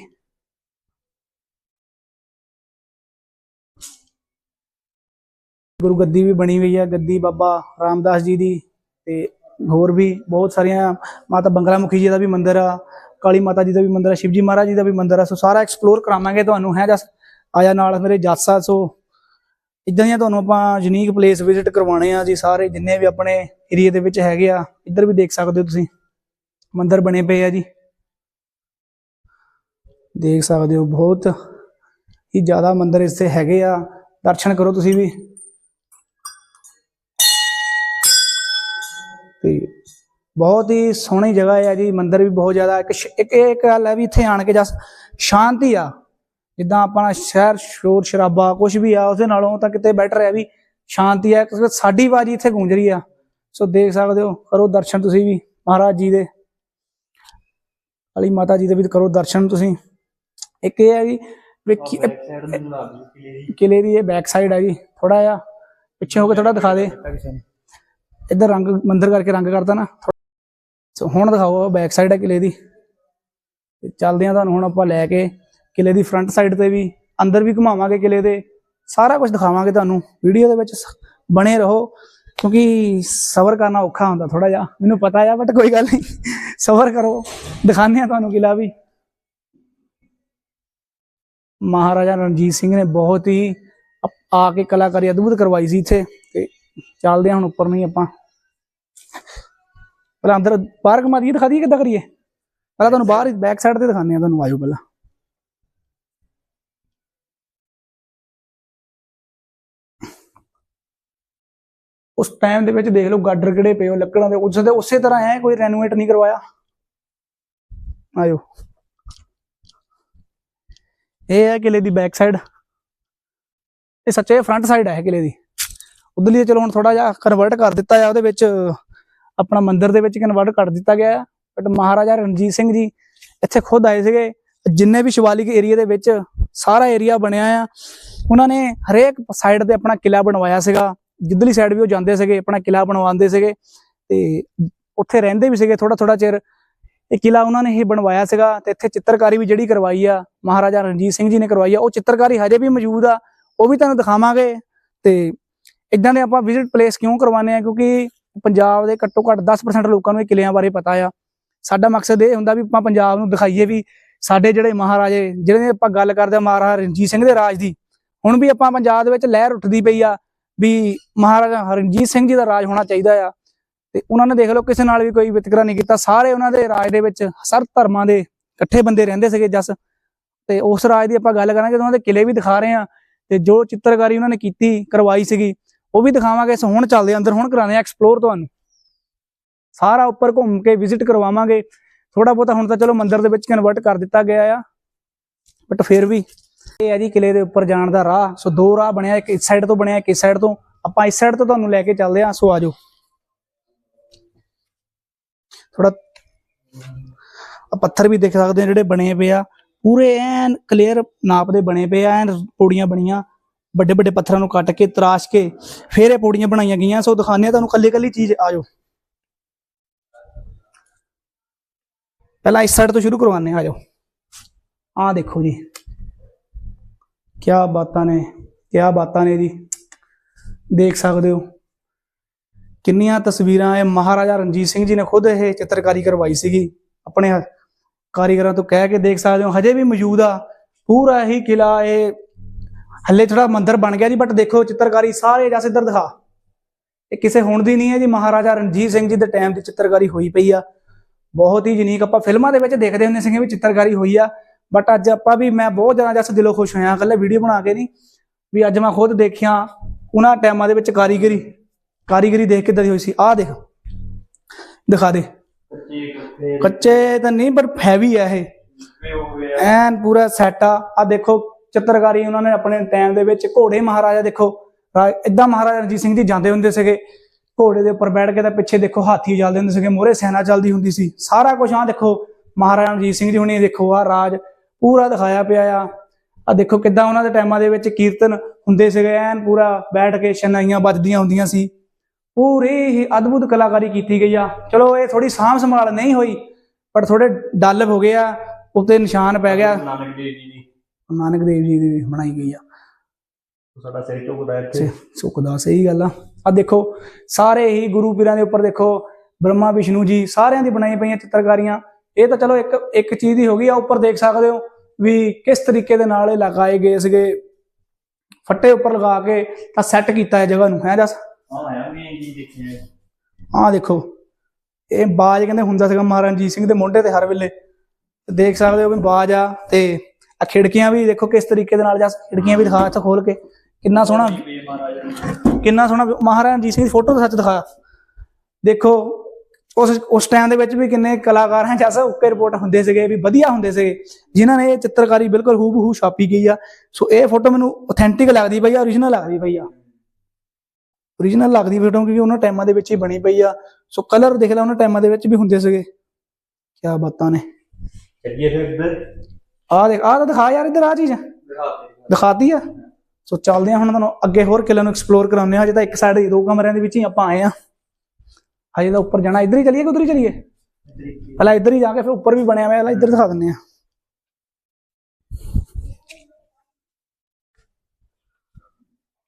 ਗੁਰੂ ਗੱਦੀ ਵੀ ਬਣੀ ਹੋਈ ਹੈ, ਗੱਦੀ ਬਾਬਾ ਰਾਮਦਾਸ ਜੀ ਦੀ ਤੇ ਹੋਰ ਵੀ ਬਹੁਤ ਸਾਰੀਆਂ ਮਾਤਾ ਬੰਗਲਾ ਮੁਖੀ ਜੀ ਦਾ ਵੀ ਮੰਦਿਰ ਆ, ਕਾਲੀ ਮਾਤਾ ਜੀ ਦਾ ਵੀ ਮੰਦਿਰ ਆ ਸ਼ਿਵਜੀ ਮਹਾਰਾਜ ਜੀ ਦਾ ਵੀ ਮੰਦਿਰ ਆ। ਸੋ ਸਾਰਾ ਐਕਸਪਲੋਰ ਕਰਾਵਾਂਗੇ ਤੁਹਾਨੂੰ, ਹੈ ਜਸ? ਆਇਆ ਨਾਲ ਮੇਰੇ ਜੱਸ ਸੋ ਇਦਾਂ ਦੀਆਂ ਤੁਹਾਨੂੰ ਆਪਾਂ ਯੂਨੀਕ ਪਲੇਸ ਵਿਜ਼ਿਟ ਕਰਵਾਉਣੇ ਆ ਜੀ ਸਾਰੇ, ਜਿੰਨੇ ਵੀ ਆਪਣੇ ਏਰੀਆ ਦੇ ਵਿੱਚ ਹੈਗੇ ਆ, ਇੱਧਰ ਵੀ ਦੇਖ ਸਕਦੇ ਹੋ ਤੁਸੀਂ। ਮੰਦਿਰ ਬਣੇ ਪਏ ਆ ਜੀ। ਦੇਖ ਸਕਦੇ ਹੋ ਬਹੁਤ ਹੀ ਜ਼ਿਆਦਾ ਮੰਦਿਰ ਇੱਥੇ ਹੈਗੇ ਆ। ਦਰਸ਼ਨ ਕਰੋ ਤੁਸੀਂ ਵੀ। ਤੇ ਬਹੁਤ ਹੀ ਸੋਹਣੀ ਜਗ੍ਹਾ ਹੈ ਜੀ ਮੰਦਿਰ ਵੀ ਬਹੁਤ ਜ਼ਿਆਦਾ ਇੱਕ ਇੱਕ ਇਹ ਗੱਲ ਹੈ ਵੀ ਇੱਥੇ ਆਣ ਕੇ ਜਸ ਸ਼ਾਂਤੀ ਆ ਜਿੱਦਾਂ ਆਪਣਾ ਸ਼ਹਿਰ ਸ਼ੋਰ ਸ਼ਰਾਬਾ ਕੁਝ ਵੀ ਆ ਉਹਦੇ ਨਾਲੋਂ ਤਾਂ ਕਿਤੇ ਬੈਟਰ ਹੈ ਵੀ ਸ਼ਾਂਤੀ ਹੈ ਕਿਉਂਕਿ ਸਾਡੀ ਹੀ ਇੱਥੇ ਗੂੰਜ ਰਹੀ ਆ। ਸੋ ਦੇਖ ਸਕਦੇ ਹੋ ਕਰੋ ਦਰਸ਼ਨ ਤੁਸੀਂ ਵੀ ਮਹਾਰਾਜ ਜੀ ਦੇ। ਕਾਲੀ ਮਾਤਾ ਜੀ ਦੇ ਵੀ ਕਰੋ ਦਰਸ਼ਨ ਤੁਸੀਂ। ਇੱਕ ਇਹ ਹੈ ਜੀ ਵੀ ਕੀ- ਕਿਲੇ ਦੀ। ਇਹ ਬੈਕ ਸਾਈਡ ਹੈ ਜੀ ਥੋੜਾ ਜਿਹਾ ਪਿੱਛੇ ਹੋ ਕੇ ਥੋੜਾ ਦਿਖਾ ਦੇ। ਇੱਧਰ ਰੰਗ, ਮੰਦਰ ਕਰਕੇ ਰੰਗ ਕਰਤਾ ਨਾ। ਸੋ ਹੁਣ ਦਿਖਾਓ ਬੈਕ ਸਾਈਡ ਹੈ ਕਿਲੇ ਦੀ। ਤੇ ਚੱਲਦੇ ਆ ਤੁਹਾਨੂੰ, ਹੁਣ ਆਪਾਂ ਲੈ ਕੇ ਕਿਲੇ ਦੀ ਫਰੰਟ ਸਾਈਡ ਤੇ ਵੀ, ਅੰਦਰ ਵੀ ਘੁਮਾਵਾਂਗੇ ਕਿਲੇ ਦੇ। ਸਾਰਾ ਕੁਝ ਦਿਖਾਵਾਂਗੇ ਤੁਹਾਨੂੰ। ਵੀਡੀਓ ਦੇ ਵਿੱਚ ਬਣੇ ਰਹੋ, ਕਿਉਂਕਿ ਸਬਰ ਕਰਨਾ ਔਖਾ ਹੁੰਦਾ ਥੋੜਾ ਜਿਹਾ। ਮੈਨੂੰ ਪਤਾ ਆ ਬਟ ਕੋਈ ਗੱਲ ਨਹੀਂ। ਸਬਰ ਕਰੋ। ਦਿਖਾਉਂਦੇ ਆ ਤੁਹਾਨੂੰ ਕਿਲਾ ਵੀ। ਮਹਾਰਾਜਾ ਰਣਜੀਤ ਸਿੰਘ ਨੇ ਬਹੁਤ ਹੀ ਆ ਕੇ ਕਲਾਕਾਰੀ ਅਦਭੁਤ ਕਰਵਾਈ ਸੀ ਇੱਥੇ। ਚੱਲਦੇ ਹਾਂ ਹੁਣ ਉੱਪਰ ਨਹੀਂ ਆਪਾਂ। ਪਹਿਲਾਂ ਅੰਦਰ ਬਾਹਰ ਘੁਮਾ ਦਈਏ, ਦਿਖਾ ਦਈਏ ਕਿੱਦਾਂ ਕਰੀਏ। ਪਹਿਲਾਂ ਤੁਹਾਨੂੰ ਬਾਹਰ ਬੈਕ ਸਾਈਡ ਤੇ ਦਿਖਾਉਂਦੇ ਆ ਤੁਹਾਨੂੰ ਆਇਓ ਪਹਿਲਾਂ। ਉਸ ਟਾਈਮ ਦੇ ਵਿੱਚ ਦੇਖ ਲਓ ਗਾਡਰ ਕਿਹੜੇ ਪਏ ਹੋ ਲੱਕੜਾਂ ਦੇ ਉਸੇ ਦੇ ਉਸੇ ਤਰ੍ਹਾਂ ਹੈ ਕੋਈ ਰੈਨੋਵੇਟ ਨਹੀਂ ਕਰਵਾਇਆ। ਆਇਓ ਇਹ ਹੈ ਕਿਲੇ ਦੀ ਬੈਕ ਸਾਈਡ ਇਹ ਸੱਚੇ ਫਰੰਟ ਸਾਈਡ ਹੈ ਕਿਲੇ ਦੀ। ਉਧਰਲੀ ਚਲੋ ਹੁਣ ਥੋੜਾ ਜਿਹਾ ਕਨਵਰਟ ਕਰ ਦਿੱਤਾ ਆ, ਉਹਦੇ ਵਿੱਚ ਆਪਣਾ ਮੰਦਿਰ ਦੇ ਵਿੱਚ ਕਨਵਰਟ ਕਰ ਦਿੱਤਾ ਗਿਆ ਆ। ਬਟ ਮਹਾਰਾਜਾ ਰਣਜੀਤ ਸਿੰਘ ਜੀ ਇੱਥੇ ਖੁਦ ਆਏ ਸੀਗੇ। ਜਿੰਨੇ ਵੀ ਸ਼ਿਵਾਲਿਕ ਏਰੀਆ ਦੇ ਵਿੱਚ ਸਾਰਾ ਏਰੀਆ ਬਣਿਆ ਆ। ਉਹਨਾਂ ਨੇ ਹਰੇਕ ਸਾਈਡ ਤੇ ਆਪਣਾ ਕਿਲਾ ਬਣਵਾਇਆ ਸੀਗਾ। ਜਿੱਧਰਲੀ ਸਾਈਡ ਵੀ ਉਹ ਜਾਂਦੇ ਸੀਗੇ, ਆਪਣਾ ਕਿਲਾ ਬਣਵਾਉਂਦੇ ਸੀਗੇ। ਤੇ ਉੱਥੇ ਰਹਿੰਦੇ ਵੀ ਸੀਗੇ ਥੋੜਾ ਥੋੜਾ ਚਿਰ। ਇਹ ਕਿਲਾ ਉਹਨਾਂ ਨੇ ਹੀ ਬਣਵਾਇਆ ਸੀਗਾ ਤੇ ਇੱਥੇ ਚਿੱਤਰਕਾਰੀ ਵੀ ਜਿਹੜੀ ਕਰਵਾਈ ਆ, ਮਹਾਰਾਜਾ ਰਣਜੀਤ ਸਿੰਘ ਜੀ ਨੇ ਕਰਵਾਈ ਆ। ਉਹ ਚਿੱਤਰਕਾਰੀ ਹਜੇ ਵੀ ਮੌਜੂਦ ਆ, ਉਹ ਵੀ ਤੁਹਾਨੂੰ ਦਿਖਾਵਾਂਗੇ। ਤੇ ਇਦਾਂ ਦੇ ਆਪਾਂ ਵਿਜ਼ਿਟ ਪਲੇਸ ਕਿਉਂ ਕਰਵਾਉਂਦੇ ਆ ਕਿਉਂਕਿ ਪੰਜਾਬ ਦੇ ਘੱਟੋ ਘੱਟ 10% ਲੋਕਾਂ ਨੂੰ ਇਹ ਕਿਲਿਆਂ ਬਾਰੇ ਪਤਾ ਆ। ਸਾਡਾ ਮਕਸਦ ਇਹ ਹੁੰਦਾ ਵੀ ਆਪਾਂ ਪੰਜਾਬ ਨੂੰ ਦਿਖਾਈਏ ਵੀ ਸਾਡੇ ਜਿਹੜੇ ਮਹਾਰਾਜੇ, ਜਿਹੜੇ ਆਪਾਂ ਗੱਲ ਕਰਦੇ ਆ ਮਹਾਰਾਜਾ ਰਣਜੀਤ ਸਿੰਘ ਦੇ ਰਾਜ ਦੀ, ਹੁਣ ਵੀ ਆਪਾਂ ਪੰਜਾਬ ਦੇ ਵਿੱਚ ਲਹਿਰ ਉੱਠਦੀ ਪਈ ਆ ਵੀ ਮਹਾਰਾਜਾ ਰਣਜੀਤ ਸਿੰਘ ਜੀ ਦਾ ਰਾਜ ਹੋਣਾ ਚਾਹੀਦਾ ਆ। ਤੇ ਉਹਨਾਂ ਨੇ ਦੇਖ ਲਓ ਕਿਸੇ ਨਾਲ ਵੀ ਕੋਈ ਵਿਤਕਰਾ ਨਹੀਂ ਕੀਤਾ। ਸਾਰੇ ਉਹਨਾਂ ਦੇ ਰਾਜ ਦੇ ਵਿੱਚ ਸਰ ਧਰਮਾਂ ਦੇ ਇਕੱਠੇ ਬੰਦੇ ਰਹਿੰਦੇ ਸੀਗੇ ਜਸ। ਤੇ ਉਸ ਰਾਜ ਦੀ ਆਪਾਂ ਗੱਲ ਕਰਾਂਗੇ ਉਹਨਾਂ ਦੇ ਕਿਲੇ ਵੀ ਦਿਖਾ ਰਹੇ ਆ ਤੇ ਜੋ ਚਿੱਤਰਕਾਰੀ ਉਹਨਾਂ ਨੇ ਕੀਤੀ, ਕਰਵਾਈ ਸੀਗੀ। ਉਹ ਵੀ ਦਿਖਾਵਾਂਗੇ ਸੋ ਹੁਣ ਚੱਲਦੇ ਆ, ਅੰਦਰ ਹੁਣ ਕਰਾਉਂਦੇ ਆ ਐਕਸਪਲੋਰ ਤੁਹਾਨੂੰ। ਸਾਰਾ ਉੱਪਰ ਘੁੰਮ ਕੇ ਵਿਜ਼ਿਟ ਕਰਵਾਵਾਂਗੇ। ਥੋੜਾ ਬਹੁਤਾ ਹੁਣ ਤਾਂ ਚਲੋ ਮੰਦਿਰ ਦੇ ਵਿੱਚ ਕਨਵਰਟ ਕਰ ਦਿੱਤਾ ਗਿਆ ਆ। ਬਟ ਫਿਰ ਵੀ ਇਹ ਹੈ ਜੀ ਕਿਲੇ ਦੇ ਉੱਪਰ ਜਾਣ ਦਾ ਰਾਹ। ਸੋ ਦੋ ਰਾਹ ਬਣਿਆ, ਇੱਕ ਇਸ ਸਾਈਡ ਤੋਂ ਬਣਿਆ, ਇੱਕ ਇਸ ਸਾਈਡ ਤੋਂ। ਆਪਾਂ ਇਸ ਸਾਈਡ ਤੋਂ ਤੁਹਾਨੂੰ ਲੈ ਕੇ ਚੱਲਦੇ ਆ, ਸੋ ਆਜੋ ਥੋੜਾ ਆ ਪੱਥਰ ਵੀ ਦੇਖ ਸਕਦੇ ਆ ਜਿਹੜੇ ਬਣੇ ਪਏ ਆ। ਪੂਰੇ ਐਨ ਕਲੀਅਰ ਨਾਪ ਦੇ ਬਣੇ ਪਏ ਆ, ਐਨ ਪੌੜੀਆਂ ਬਣੀਆਂ। ਵੱਡੇ ਵੱਡੇ ਪੱਥਰਾਂ ਨੂੰ ਕੱਟ ਕੇ, ਤਰਾਸ਼ ਕੇ, ਫਿਰ ਇਹ ਪੌੜੀਆਂ ਬਣਾਈਆਂ ਗਈਆਂ। ਸੋ ਦਿਖਾਉਂਦੇ ਆ ਤੁਹਾਨੂੰ ਕੱਲੀ ਕੱਲੀ ਚੀਜ਼, ਆਜੋ। ਪਹਿਲਾਂ ਇਸ ਸਾਈਡ ਤੋਂ ਸ਼ੁਰੂ ਕਰਵਾਉਂਦੇ ਆ ਆਜੋ। ਆ ਦੇਖੋ ਜੀ। ਕੀ ਬਾਤਾਂ ਨੇ ਕੀ ਬਾਤਾਂ ਨੇ ਜੀ। ਦੇਖ ਸਕਦੇ ਹੋ। ਕਿੰਨੀਆਂ ਤਸਵੀਰਾਂ ਇਹ ਮਹਾਰਾਜਾ ਰਣਜੀਤ ਸਿੰਘ ਜੀ ਨੇ ਖੁਦ ਇਹ ਚਿੱਤਰਕਾਰੀ ਕਰਵਾਈ ਸੀਗੀ। ਆਪਣੇ ਕਾਰੀਗਰਾਂ ਤੋਂ ਕਹਿ ਕੇ ਦੇਖ ਸਕਦੇ ਹੋ, ਹਜੇ ਵੀ ਮੌਜੂਦ ਆ। ਪੂਰਾ ਹੀ ਕਿਲਾ ਇਹ ਹੱਲੇ ਥੋੜਾ ਮੰਦਿਰ ਬਣ ਗਿਆ ਜੀ ਬਟ ਦੇਖੋ ਚਿੱਤਰਕਾਰੀ ਸਾਰੇ ਜਸ ਇੱਧਰ ਦਿਖਾ। ਇਹ ਕਿਸੇ ਹੁਣ ਦੀ ਨਹੀਂ ਹੈ ਜੀ ਮਹਾਰਾਜਾ ਰਣਜੀਤ ਸਿੰਘ ਜੀ ਦੇ ਟਾਈਮ ਦੀ ਚਿੱਤਰਕਾਰੀ ਹੋਈ ਪਈ ਆ। ਬਹੁਤ ਹੀ ਯੂਨੀਕ ਆਪਾਂ ਫਿਲਮਾਂ ਦੇ ਵਿੱਚ ਦੇਖਦੇ ਹੁੰਦੇ ਸੀਗੇ ਵੀ ਚਿੱਤਰਕਾਰੀ ਹੋਈ ਆ। ਬਟ ਅੱਜ ਆਪਾਂ ਵੀ ਮੈਂ ਬਹੁਤ ਜ਼ਿਆਦਾ ਜਸ ਦਿਲੋਂ ਖੁਸ਼ ਹੋਇਆ ਇਕੱਲੇ ਵੀਡੀਓ ਬਣਾ ਕੇ ਨਹੀਂ। ਵੀ ਅੱਜ ਮੈਂ ਖੁਦ ਦੇਖਿਆ ਉਹਨਾਂ ਟਾਈਮਾਂ ਦੇ ਵਿੱਚ ਕਾਰੀਗਰੀ ਕਾਰੀਗਰੀ ਦੇਖ ਕੇ ਦਰੀ ਹੋਈ ਸੀ। ਆਹ ਦੇਖ। ਦਿਖਾ ਦੇ। ਕੱਚੇ ਤਾਂ ਨਹੀਂ ਪਰ ਹੈਵੀ ਆ ਇਹ। ਐਨ ਪੂਰਾ ਸੈਟ ਆ। ਆ ਦੇਖੋ ਚਿੱਤਰਕਾਰੀ ਉਹਨਾਂ ਨੇ ਆਪਣੇ ਟਾਈਮ ਦੇ ਵਿੱਚ ਘੋੜੇ ਮਹਾਰਾਜਾ ਦੇਖੋ ਰਾ- ਏਦਾਂ ਮਹਾਰਾਜਾ ਰਣਜੀਤ ਸਿੰਘ ਜੀ ਜਾਂਦੇ ਹੁੰਦੇ ਸੀਗੇ, ਘੋੜੇ ਦੇ ਉੱਪਰ ਬੈਠ ਕੇ ਤਾਂ ਪਿੱਛੇ ਦੇਖੋ ਹਾਥੀ ਚੱਲਦੇ ਹੁੰਦੇ ਸੀਗੇ, ਮੋਹਰੇ ਸੈਨਾ ਚੱਲਦੀ ਹੁੰਦੀ ਸੀ, ਸਾਰਾ ਕੁਝ ਆ ਦੇਖੋ ਮਹਾਰਾਜਾ ਰਣਜੀਤ ਸਿੰਘ ਜੀ ਹੁਣੀ ਦੇਖੋ ਆ ਰਾਜ ਪੂਰਾ ਦਿਖਾਇਆ ਪਿਆ ਆ। ਆ ਦੇਖੋ ਕਿੱਦਾਂ ਉਹਨਾਂ ਦੇ ਟਾਈਮਾਂ ਦੇ ਵਿੱਚ ਕੀਰਤਨ ਹੁੰਦੇ ਸੀਗੇ, ਐਨ ਪੂਰਾ ਬੈਠ ਕੇ ਸ਼ਨਾਈਆਂ ਵੱਜਦੀਆਂ ਹੁੰਦੀਆਂ ਸੀ। ਪੂਰੀ ਹੀ ਅਦਭੁਤ ਕਲਾਕਾਰੀ ਕੀਤੀ ਗਈ ਆ। ਚਲੋ ਇਹ ਥੋੜੀ ਸਾਂਭ ਸੰਭਾਲ ਨਹੀਂ ਹੋਈ, ਪਰ ਥੋੜੇ ਡੱਲ ਹੋ ਗਏ ਆ, ਉੱਤੇ ਨਿਸ਼ਾਨ ਪੈ ਗਿਆ। ਨਾਨਕ ਦੇਵ ਜੀ ਦੀ। ਨਾਨਕ ਦੇਵ ਜੀ ਦੀ ਬਣਾਈ ਗਈ ਆ। ਸਾਡਾ ਸਿਰ ਝੁਕਦਾ ਇੱਥੇ। ਸੁਖਦਾ ਸਹੀ ਗੱਲ ਆ। ਆ ਦੇਖੋ ਸਾਰੇ ਹੀ ਗੁਰੂ ਪੀਰਾਂ ਦੇ ਉੱਪਰ ਦੇਖੋ ਬ੍ਰਹਮਾ ਵਿਸ਼ਨੂੰ ਜੀ ਸਾਰਿਆਂ ਦੀ ਬਣਾਈ ਪਈਆਂ ਚਿੱਤਰਕਾਰੀਆਂ। ਇਹ ਤਾਂ ਚਲੋ ਇੱਕ ਇੱਕ ਚੀਜ਼ ਦੀ ਹੋ ਗਈ ਆ ਉੱਪਰ ਦੇਖ ਸਕਦੇ ਹੋ ਵੀ ਕਿਸ ਤਰੀਕੇ ਦੇ ਨਾਲ ਇਹ ਲਗਾਏ ਗਏ ਸੀਗੇ। ਫੱਟੇ ਉੱਪਰ ਲਗਾ ਕੇ ਤਾਂ ਸੈੱਟ ਕੀਤਾ ਹੈ ਜਗ੍ਹਾ ਨੂੰ ਹੈ ਦੇਖਿਆ ਆਹ ਦੇਖੋ ਇਹ ਬਾਜ ਕਹਿੰਦੇ ਹੁੰਦਾ ਸੀਗਾ ਮਹਾਰਾਜਾ ਰਣਜੀਤ ਸਿੰਘ ਦੇ ਮੋਢੇ ਤੇ ਹਰ ਵੇਲੇ। ਦੇਖ ਸਕਦੇ ਹੋ ਵੀ ਬਾਜ ਆ ਤੇ ਆ ਖਿੜਕੀਆਂ ਵੀ ਦੇਖੋ ਕਿਸ ਤਰੀਕੇ ਦੇ ਨਾਲ ਜਸ ਖਿੜਕੀਆਂ ਵੀ ਦਿਖਾ, ਇੱਥੇ ਖੋਲ ਕੇ। ਕਿੰਨਾ ਸੋਹਣਾ ਕਿੰਨਾ ਸੋਹਣਾ ਮਹਾਰਾਜਾ ਰਣਜੀਤ ਸਿੰਘ ਦੀ ਫੋਟੋ ਸੱਚ ਦਿਖਾਇਆ ਦੇਖੋ, ਉਸ ਉਸ ਟਾਈਮ ਦੇ ਵਿੱਚ ਵੀ ਕਿੰਨੇ ਕਲਾਕਾਰ ਹੈ ਜੈਸਾ ਓਕੇ ਰਿਪੋਰਟ ਹੁੰਦੇ ਸੀਗੇ, ਵੀ ਵਧੀਆ ਹੁੰਦੇ ਸੀਗੇ, ਜਿਨ੍ਹਾਂ ਨੇ ਇਹ ਚਿੱਤਰਕਾਰੀ ਬਿਲਕੁਲ ਹੂਬਹੂ ਛਾਪੀ ਗਈ ਆ। ਸੋ ਇਹ ਫੋਟੋ ਮੈਨੂੰ ਆਥੈਂਟਿਕ ਲੱਗਦੀ ਪਈ ਆ origignal ਲੱਗਦੀ ਪਈ ਆ। origignal ਲੱਗਦੀ ਫੋਟੋ ਕਿਉਂਕਿ ਉਹਨਾਂ ਟਾਈਮਾਂ ਦੇ ਵਿੱਚ ਹੀ ਬਣੀ ਪਈ ਆ। ਸੋ ਕਲਰ ਦੇਖ ਲੈ, ਉਹਨਾਂ ਟਾਈਮਾਂ ਦੇ ਵਿੱਚ ਵੀ ਹੁੰਦੇ ਸੀਗੇ। ਕੀ ਬਾਤਾਂ ਨੇ। ਚੱਲੀਏ ਫਿਰ ਇੱਧਰ। ਆਹ ਦੇਖ, ਆਹ ਤਾਂ ਦਿਖਾ ਯਾਰ ਇੱਧਰ ਆ ਚੀਜ਼। ਦਿਖਾਤੀ ਆ। ਸੋ ਚੱਲਦੇ ਆ ਹੁਣ ਤੁਹਾਨੂੰ ਅੱਗੇ ਹੋਰ ਕਿਲਿਆਂ ਨੂੰ ਐਕਸਪਲੋਰ ਕਰਾਉਂਦੇ ਆ ਹਜੇ ਤਾਂ ਇੱਕ ਸਾਈਡ ਦੇ ਦੋ ਕਮਰਿਆਂ ਦੇ ਵਿੱਚ ਹੀ ਆਪਾਂ ਆਏ ਆ ਹਜੇ ਤਾਂ ਉੱਪਰ ਜਾਣਾ। ਇੱਧਰ ਹੀ ਚੱਲੀਏ ਕਿ ਉੱਧਰ ਹੀ ਚੱਲੀਏ? ਪਹਿਲਾਂ ਇੱਧਰ ਹੀ ਜਾ ਕੇ ਫਿਰ ਉੱਪਰ ਵੀ ਬਣਿਆ ਹੋਇਆ। ਪਹਿਲਾਂ ਇੱਧਰ ਦਿਖਾ ਦਿੰਦੇ ਆ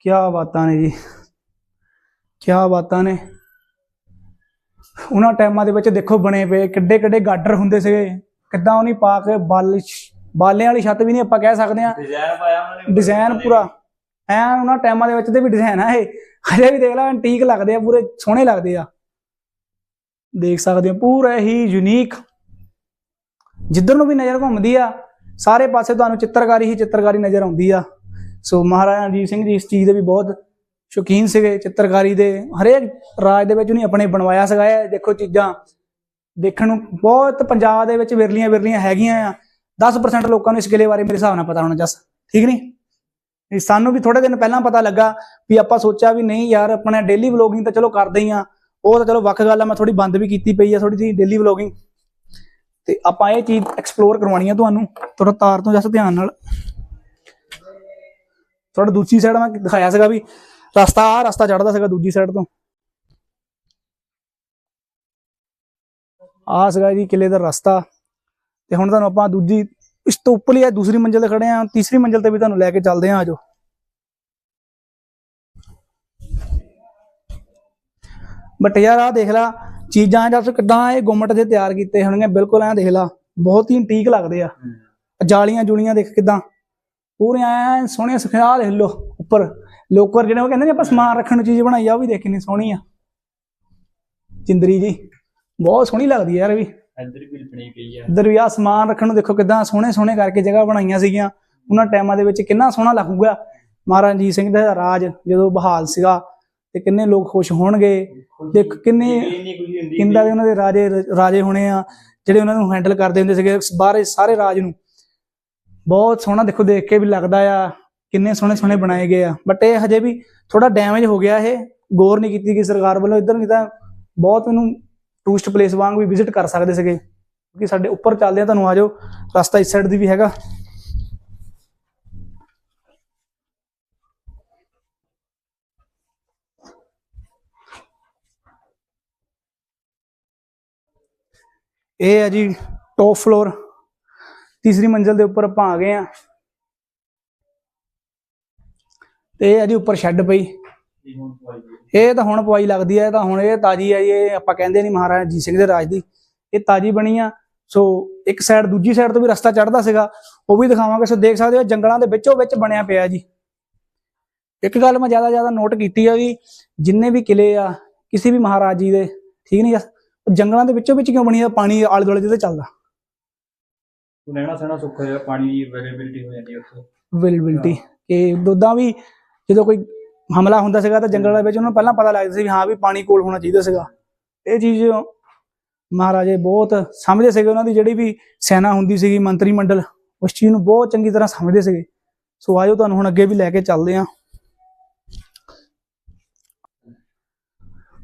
ਕੀ ਬਾਤਾਂ ਨੇ ਜੀ। ਕੀ ਬਾਤਾਂ ਨੇ। ਉਹਨਾਂ ਟਾਈਮਾਂ ਦੇ ਵਿੱਚ ਦੇਖੋ ਬਣੇ ਪਏ। ਕਿੱਡੇ ਕਿੱਡੇ ਗਾਡਰ ਹੁੰਦੇ ਸੀਗੇ। ਕਿੱਦਾਂ ਉਹਨੀ ਪਾ ਕੇ ਬਾਲਿਸ਼ ਬਾਲਿਆਂ ਵਾਲੀ ਛੱਤ ਵੀ ਨਹੀਂ ਆਪਾਂ ਕਹਿ ਸਕਦੇ ਆ ਡਿਜ਼ਾਈਨ ਪਾਇਆ ਉਹਨਾਂ ਨੇ ਡਿਜ਼ਾਈਨ ਪੂਰਾ। ਐ ਉਹਨਾਂ ਟਾਈਮਾਂ ਦੇ ਵਿੱਚ ਤੇ ਵੀ ਡਿਜ਼ਾਈਨ ਆ ਇਹ। ਹਜੇ ਵੀ ਦੇਖ ਲੈ ਐਂਟੀਕ ਲੱਗਦੇ ਆ ਪੂਰੇ ਸੋਹਣੇ ਲੱਗਦੇ ਆ। ਦੇਖ ਸਕਦੇ ਹੋ ਪੂਰਾ ਹੀ ਯੂਨੀਕ ਜਿੱਧਰ ਨੂੰ ਵੀ ਨਜ਼ਰ ਘੁੰਮਦੀ ਆ ਸਾਰੇ ਪਾਸੇ ਤੁਹਾਨੂੰ ਚਿੱਤਰਕਾਰੀ ਹੀ ਚਿੱਤਰਕਾਰੀ ਨਜ਼ਰ ਆਉਂਦੀ ਆ। ਸੋ ਮਹਾਰਾਜਾ ਰਣਜੀਤ ਸਿੰਘ ਜੀ ਇਸ ਚੀਜ਼ ਦੇ ਵੀ ਬਹੁਤ ਸ਼ੌਕੀਨ ਸੀਗੇ ਚਿੱਤਰਕਾਰੀ ਦੇ। ਹਰੇਕ ਰਾਜ ਦੇ ਵਿੱਚ ਉਹਨੇ ਆਪਣੇ ਬਣਵਾਇਆ ਸੀਗਾ ਇਹ। ਦੇਖੋ ਚੀਜ਼ਾਂ ਦੇਖਣ ਨੂੰ ਬਹੁਤ ਪੰਜਾਬ ਦੇ ਵਿੱਚ ਵਿਰਲੀਆਂ ਵਿਰਲੀਆਂ ਹੈਗੀਆਂ ਆ। 10% ਲੋਕਾਂ ਨੂੰ ਇਸ ਕਿਲੇ ਬਾਰੇ ਮੇਰੇ ਹਿਸਾਬ ਨਾਲ ਪਤਾ ਹੋਣਾ ਜਸ, ਠੀਕ ਨਹੀਂ? ਸਾਨੂੰ ਵੀ ਥੋੜੇ ਦਿਨ ਪਹਿਲਾਂ ਪਤਾ ਲੱਗਾ ਵੀ ਆਪਾਂ ਸੋਚਿਆ ਵੀ ਨਹੀਂ ਯਾਰ, ਆਪਣਾ ਡੇਲੀ ਵਲੋਗਿੰਗ ਤਾਂ ਚਲੋ ਕਰਦੇ ਹੀ ਆ, ਉਹ ਤਾਂ ਚਲੋ ਵੱਖ ਗੱਲ ਆ, ਮੈਂ ਥੋੜੀ ਬੰਦ ਵੀ ਕੀਤੀ ਪਈ ਆ ਥੋੜੀ ਜਿਹੀ ਡੇਲੀ ਵਲੋਗਿੰਗ ਤੇ ਆਪਾਂ ਇਹ ਚੀਜ਼ ਐਕਸਪਲੋਰ ਕਰਵਾਉਣੀ ਆ ਤੁਹਾਨੂੰ ਥੋੜਾ ਤਾਰ ਤੋਂ ਜਸ ਧਿਆਨ ਨਾਲ। ਥੋੜਾ ਦੂਜੀ ਸਾਈਡ ਮੈਂ ਦਿਖਾਇਆ ਸੀਗਾ ਵੀ ਰਸਤਾ ਆ ਰਸਤਾ ਚੜਦਾ ਸੀਗਾ ਦੂਜੀ ਸਾਈਡ ਤੋਂ। ਆ ਸੀਗਾ ਜੀ ਕਿਲੇ ਦਾ ਰਸਤਾ। ਤੇ ਹੁਣ ਤੁਹਾਨੂੰ ਆਪਾਂ ਦੂਜੀ ਇਸ ਤੋਂ ਉੱਪਰਲੀ ਆ ਦੂਸਰੀ ਮੰਜ਼ਿਲ ਤੇ ਖੜੇ ਆ ਤੀਸਰੀ ਮੰਜ਼ਿਲ ਤੇ ਵੀ ਤੁਹਾਨੂੰ ਲੈ ਕੇ ਚੱਲਦੇ ਆ ਆਜੋ ਬਟ ਯਾਰ ਆ ਦੇਖ ਲਾ ਚੀਜ਼ਾਂ ਜਦ ਕਿਦਾਂ ਇਹ ਗੁੰਮਟ ਦੇ ਤਿਆਰ ਕੀਤੇ ਹੋਣਗੇ ਬਿਲਕੁਲ ਐ ਦੇਖ ਲਾ ਬਹੁਤ ਹੀ ਟੀਕ ਲੱਗਦੇ ਆ। ਜਾਲੀਆਂ ਜੁਲੀਆਂ ਦੇਖ ਕਿਦਾਂ ਪੂਰੀਆਂ ਐ ਸੋਹਣੀਆਂ ਸਖਿਆ ਦੇਖ ਲੋ ਉੱਪਰ। ਲੋਕਰ ਜਿਹੜੇ ਉਹ ਕਹਿੰਦੇ ਨੇ ਆਪਾਂ ਸਮਾਨ ਰੱਖਣ ਨੂੰ ਚੀਜ਼ ਬਣਾਈ ਆ ਉਹ ਵੀ ਦੇਖ ਕਿੰਨੀ ਸੋਹਣੀ ਆ। ਚਿੰਦਰੀ ਜੀ ਬਹੁਤ ਸੋਹਣੀ ਲੱਗਦੀ ਯਾਰ ਇਹ ਵੀ। ਇੱਧਰ ਵੀ ਬਣੀ ਪਈ ਆ। ਇੱਧਰ ਵੀ ਆ ਸਮਾਨ ਰੱਖਣ ਨੂੰ ਦੇਖੋ ਕਿਦਾਂ ਸੋਹਣੇ ਸੋਹਣੇ ਕਰਕੇ ਜਗ੍ਹਾ ਬਣਾਈਆਂ ਸੀਗੀਆਂ। ਉਹਨਾਂ ਟਾਈਮਾਂ ਦੇ ਵਿੱਚ ਕਿੰਨਾ ਸੋਹਣਾ ਲੱਗੂਗਾ। ਮਹਾਰਾਜਾ ਰਣਜੀਤ ਸਿੰਘ ਦਾ ਰਾਜ ਜਦੋਂ ਬਹਾਲ ਸੀਗਾ ਤੇ ਕਿੰਨੇ ਲੋਕ ਖੁਸ਼ ਹੋਣਗੇ। ਦੇਖ ਕਿੰਨੇ ਕਿੰਦਾ ਦੇ ਉਹਨਾਂ ਦੇ ਰਾਜੇ ਰਾਜੇ ਹੋਣੇ ਆ ਜਿਹੜੇ ਉਹਨਾਂ ਨੂੰ ਹੈਂਡਲ ਕਰਦੇ ਹੁੰਦੇ ਸੀਗੇ ਬਾਹਰੇ ਸਾਰੇ ਰਾਜ ਨੂੰ। ਬਹੁਤ ਸੋਹਣਾ ਦੇਖੋ ਦੇਖ ਕੇ ਵੀ ਲੱਗਦਾ ਆ ਕਿੰਨੇ ਸੋਹਣੇ ਸੋਹਣੇ ਬਣਾਏ ਗਏ ਆ। ਬਟ ਇਹ ਹਜੇ ਵੀ ਥੋੜਾ ਡੈਮੇਜ ਹੋ ਗਿਆ ਇਹ। ਗੌਰ ਨਹੀਂ ਕੀਤੀ ਗਈ ਸਰਕਾਰ ਵੱਲੋਂ। ਇੱਧਰ ਨਹੀਂ ਤਾਂ ਬਹੁਤ ਇਹਨੂੰ ਟੂਰਿਸਟ ਪਲੇਸ ਵਾਂਗ ਵੀ ਵਿਜ਼ਿਟ ਕਰ ਸਕਦੇ ਸੀਗੇ। ਕਿਉਂਕਿ ਸਾਡੇ ਉੱਪਰ ਚੱਲਦੇ ਆ, ਤੁਹਾਨੂੰ ਆਜੋ ਰਸਤਾ ਇਸ ਸਾਈਡ ਦੀ ਵੀ ਹੈਗਾ। ਇਹ ਹੈ ਜੀ ਟੌਪ ਫਲੋਰ ਤੀਸਰੀ ਮੰਜ਼ਿਲ ਦੇ ਉੱਪਰ ਆਪਾਂ ਆ ਗਏ ਆ। ਤੇ ਇਹ ਹੈ ਜੀ ਉੱਪਰ ਸ਼ੈੱਡ ਪਈ। ਇਹ ਤਾਂ ਹੁਣ ਪਵਾਈ ਲੱਗਦੀ ਹੈ ਤਾਂ ਹੁਣ ਇਹ ਤਾਜੀ ਹੈ ਜੀ, ਇਹ ਆਪਾਂ ਕਹਿੰਦੇ ਨਹੀਂ ਮਹਾਰਾਜਾ ਰਣਜੀਤ ਸਿੰਘ ਦੇ ਰਾਜ ਦੀ। ਇਹ ਤਾਜੀ ਬਣੀ ਆ ਸੋ ਇੱਕ ਸਾਈਡ ਦੂਜੀ ਸਾਈਡ ਤੋਂ ਵੀ ਰਸਤਾ ਚੜਦਾ ਸੀਗਾ ਉਹ ਵੀ ਦਿਖਾਵਾਂਗੇ। ਸੋ ਦੇਖ ਸਕਦੇ ਹੋ ਜੰਗਲਾਂ ਦੇ ਵਿੱਚੋਂ ਵਿੱਚ ਬਣਿਆ ਪਿਆ ਜੀ। ਇੱਕ ਗੱਲ ਮੈਂ ਜ਼ਿਆਦਾ ਜ਼ਿਆਦਾ ਨੋਟ ਕੀਤੀ ਆ ਵੀ ਜਿੰਨੇ ਵੀ ਕਿਲੇ ਆ ਕਿਸੇ ਵੀ ਮਹਾਰਾਜ ਜੀ ਦੇ ਠੀਕ ਨਹੀਂ ਜੰਗਲਾਂ ਦੇ ਵਿੱਚੋਂ ਵਿੱਚ ਕਿਉਂ ਬਣੀ ਆ? ਪਾਣੀ ਆਲੇ ਦੁਆਲੇ ਜਿਹਦੇ ਚੱਲਦਾ। ਸੁੱਖ ਹੋਇਆ ਪਾਣੀ ਦੀ ਅਵੇਲੇਬਿਲਟੀ ਹੋ ਜਾਂਦੀ ਉੱਥੇ। ਅਵੇਲੇਬਿਲਟੀ ਕਿ ਦੁੱਧਾਂ ਵੀ ਜਦੋਂ ਕੋਈ ਹਮਲਾ ਹੁੰਦਾ ਸੀਗਾ ਤਾਂ ਜੰਗਲ ਦੇ ਵਿੱਚ ਉਹਨਾਂ ਨੂੰ ਪਹਿਲਾਂ ਪਤਾ ਲੱਗਦਾ ਸੀ ਵੀ ਹਾਂ ਵੀ ਪਾਣੀ ਕੋਲ ਹੋਣਾ ਚਾਹੀਦਾ ਸੀਗਾ। ਇਹ ਚੀਜ਼ ਮਹਾਰਾਜੇ ਬਹੁਤ ਸਮਝਦੇ ਸੀਗੇ ਉਹਨਾਂ ਦੀ ਜਿਹੜੀ ਵੀ ਸੈਨਾ ਹੁੰਦੀ ਸੀਗੀ ਮੰਤਰੀ ਮੰਡਲ ਉਸ ਚੀਜ਼ ਨੂੰ ਬਹੁਤ ਚੰਗੀ ਤਰ੍ਹਾਂ ਸਮਝਦੇ ਸੀਗੇ। ਸੋ ਆਇਓ ਤੁਹਾਨੂੰ ਹੁਣ ਅੱਗੇ ਵੀ ਲੈ ਕੇ ਚੱਲਦੇ ਆਂ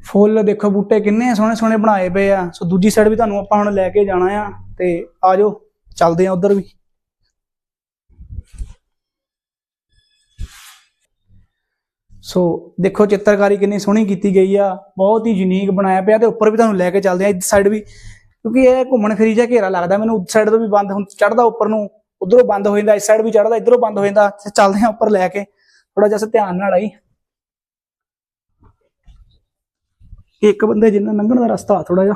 ਫੁੱਲ ਦੇਖੋ ਬੂਟੇ ਕਿੰਨੇ ਸੋਹਣੇ ਸੋਹਣੇ ਬਣਾਏ ਪਏ ਆ। ਸੋ ਦੂਜੀ ਸਾਈਡ ਵੀ ਤੁਹਾਨੂੰ ਆਪਾਂ ਹੁਣ ਲੈ ਕੇ ਜਾਣਾ ਆ ਤੇ ਆਜੋ ਚੱਲਦੇ ਆ ਉਧਰ ਵੀ। ਸੋ ਦੇਖੋ ਚਿੱਤਰਕਾਰੀ ਕਿੰਨੀ ਸੋਹਣੀ ਕੀਤੀ ਗਈ ਆ ਬਹੁਤ ਹੀ ਯੂਨੀਕ ਬਣਾਇਆ ਪਿਆ ਤੇ ਉੱਪਰ ਵੀ ਤੁਹਾਨੂੰ ਲੈ ਕੇ ਚੱਲਦੇ ਆ ਇਸ ਸਾਈਡ ਵੀ। ਕਿਉਂਕਿ ਇਹ ਘੁੰਮਣ ਫਿਰੀ ਜਿਹਾ ਘੇਰਾ ਲੱਗਦਾ ਮੈਨੂੰ ਉਸ ਸਾਈਡ ਤੋਂ ਵੀ ਬੰਦ ਹੁਣ ਚੜਦਾ ਉੱਪਰ ਨੂੰ ਉਧਰੋਂ ਬੰਦ ਹੋ ਜਾਂਦਾ ਇਸ ਸਾਈਡ ਵੀ ਚੜਦਾ ਇਧਰੋਂ ਬੰਦ ਹੋ ਜਾਂਦਾ ਤੇ ਚੱਲਦੇ ਆ ਉੱਪਰ ਲੈ ਕੇ। ਥੋੜਾ ਜਿਹਾ ਧਿਆਨ ਨਾਲ ਆਈ। ਇੱਕ ਬੰਦੇ ਜਿੰਨਾ ਲੰਘਣ ਦਾ ਰਸਤਾ ਥੋੜਾ ਜਿਹਾ।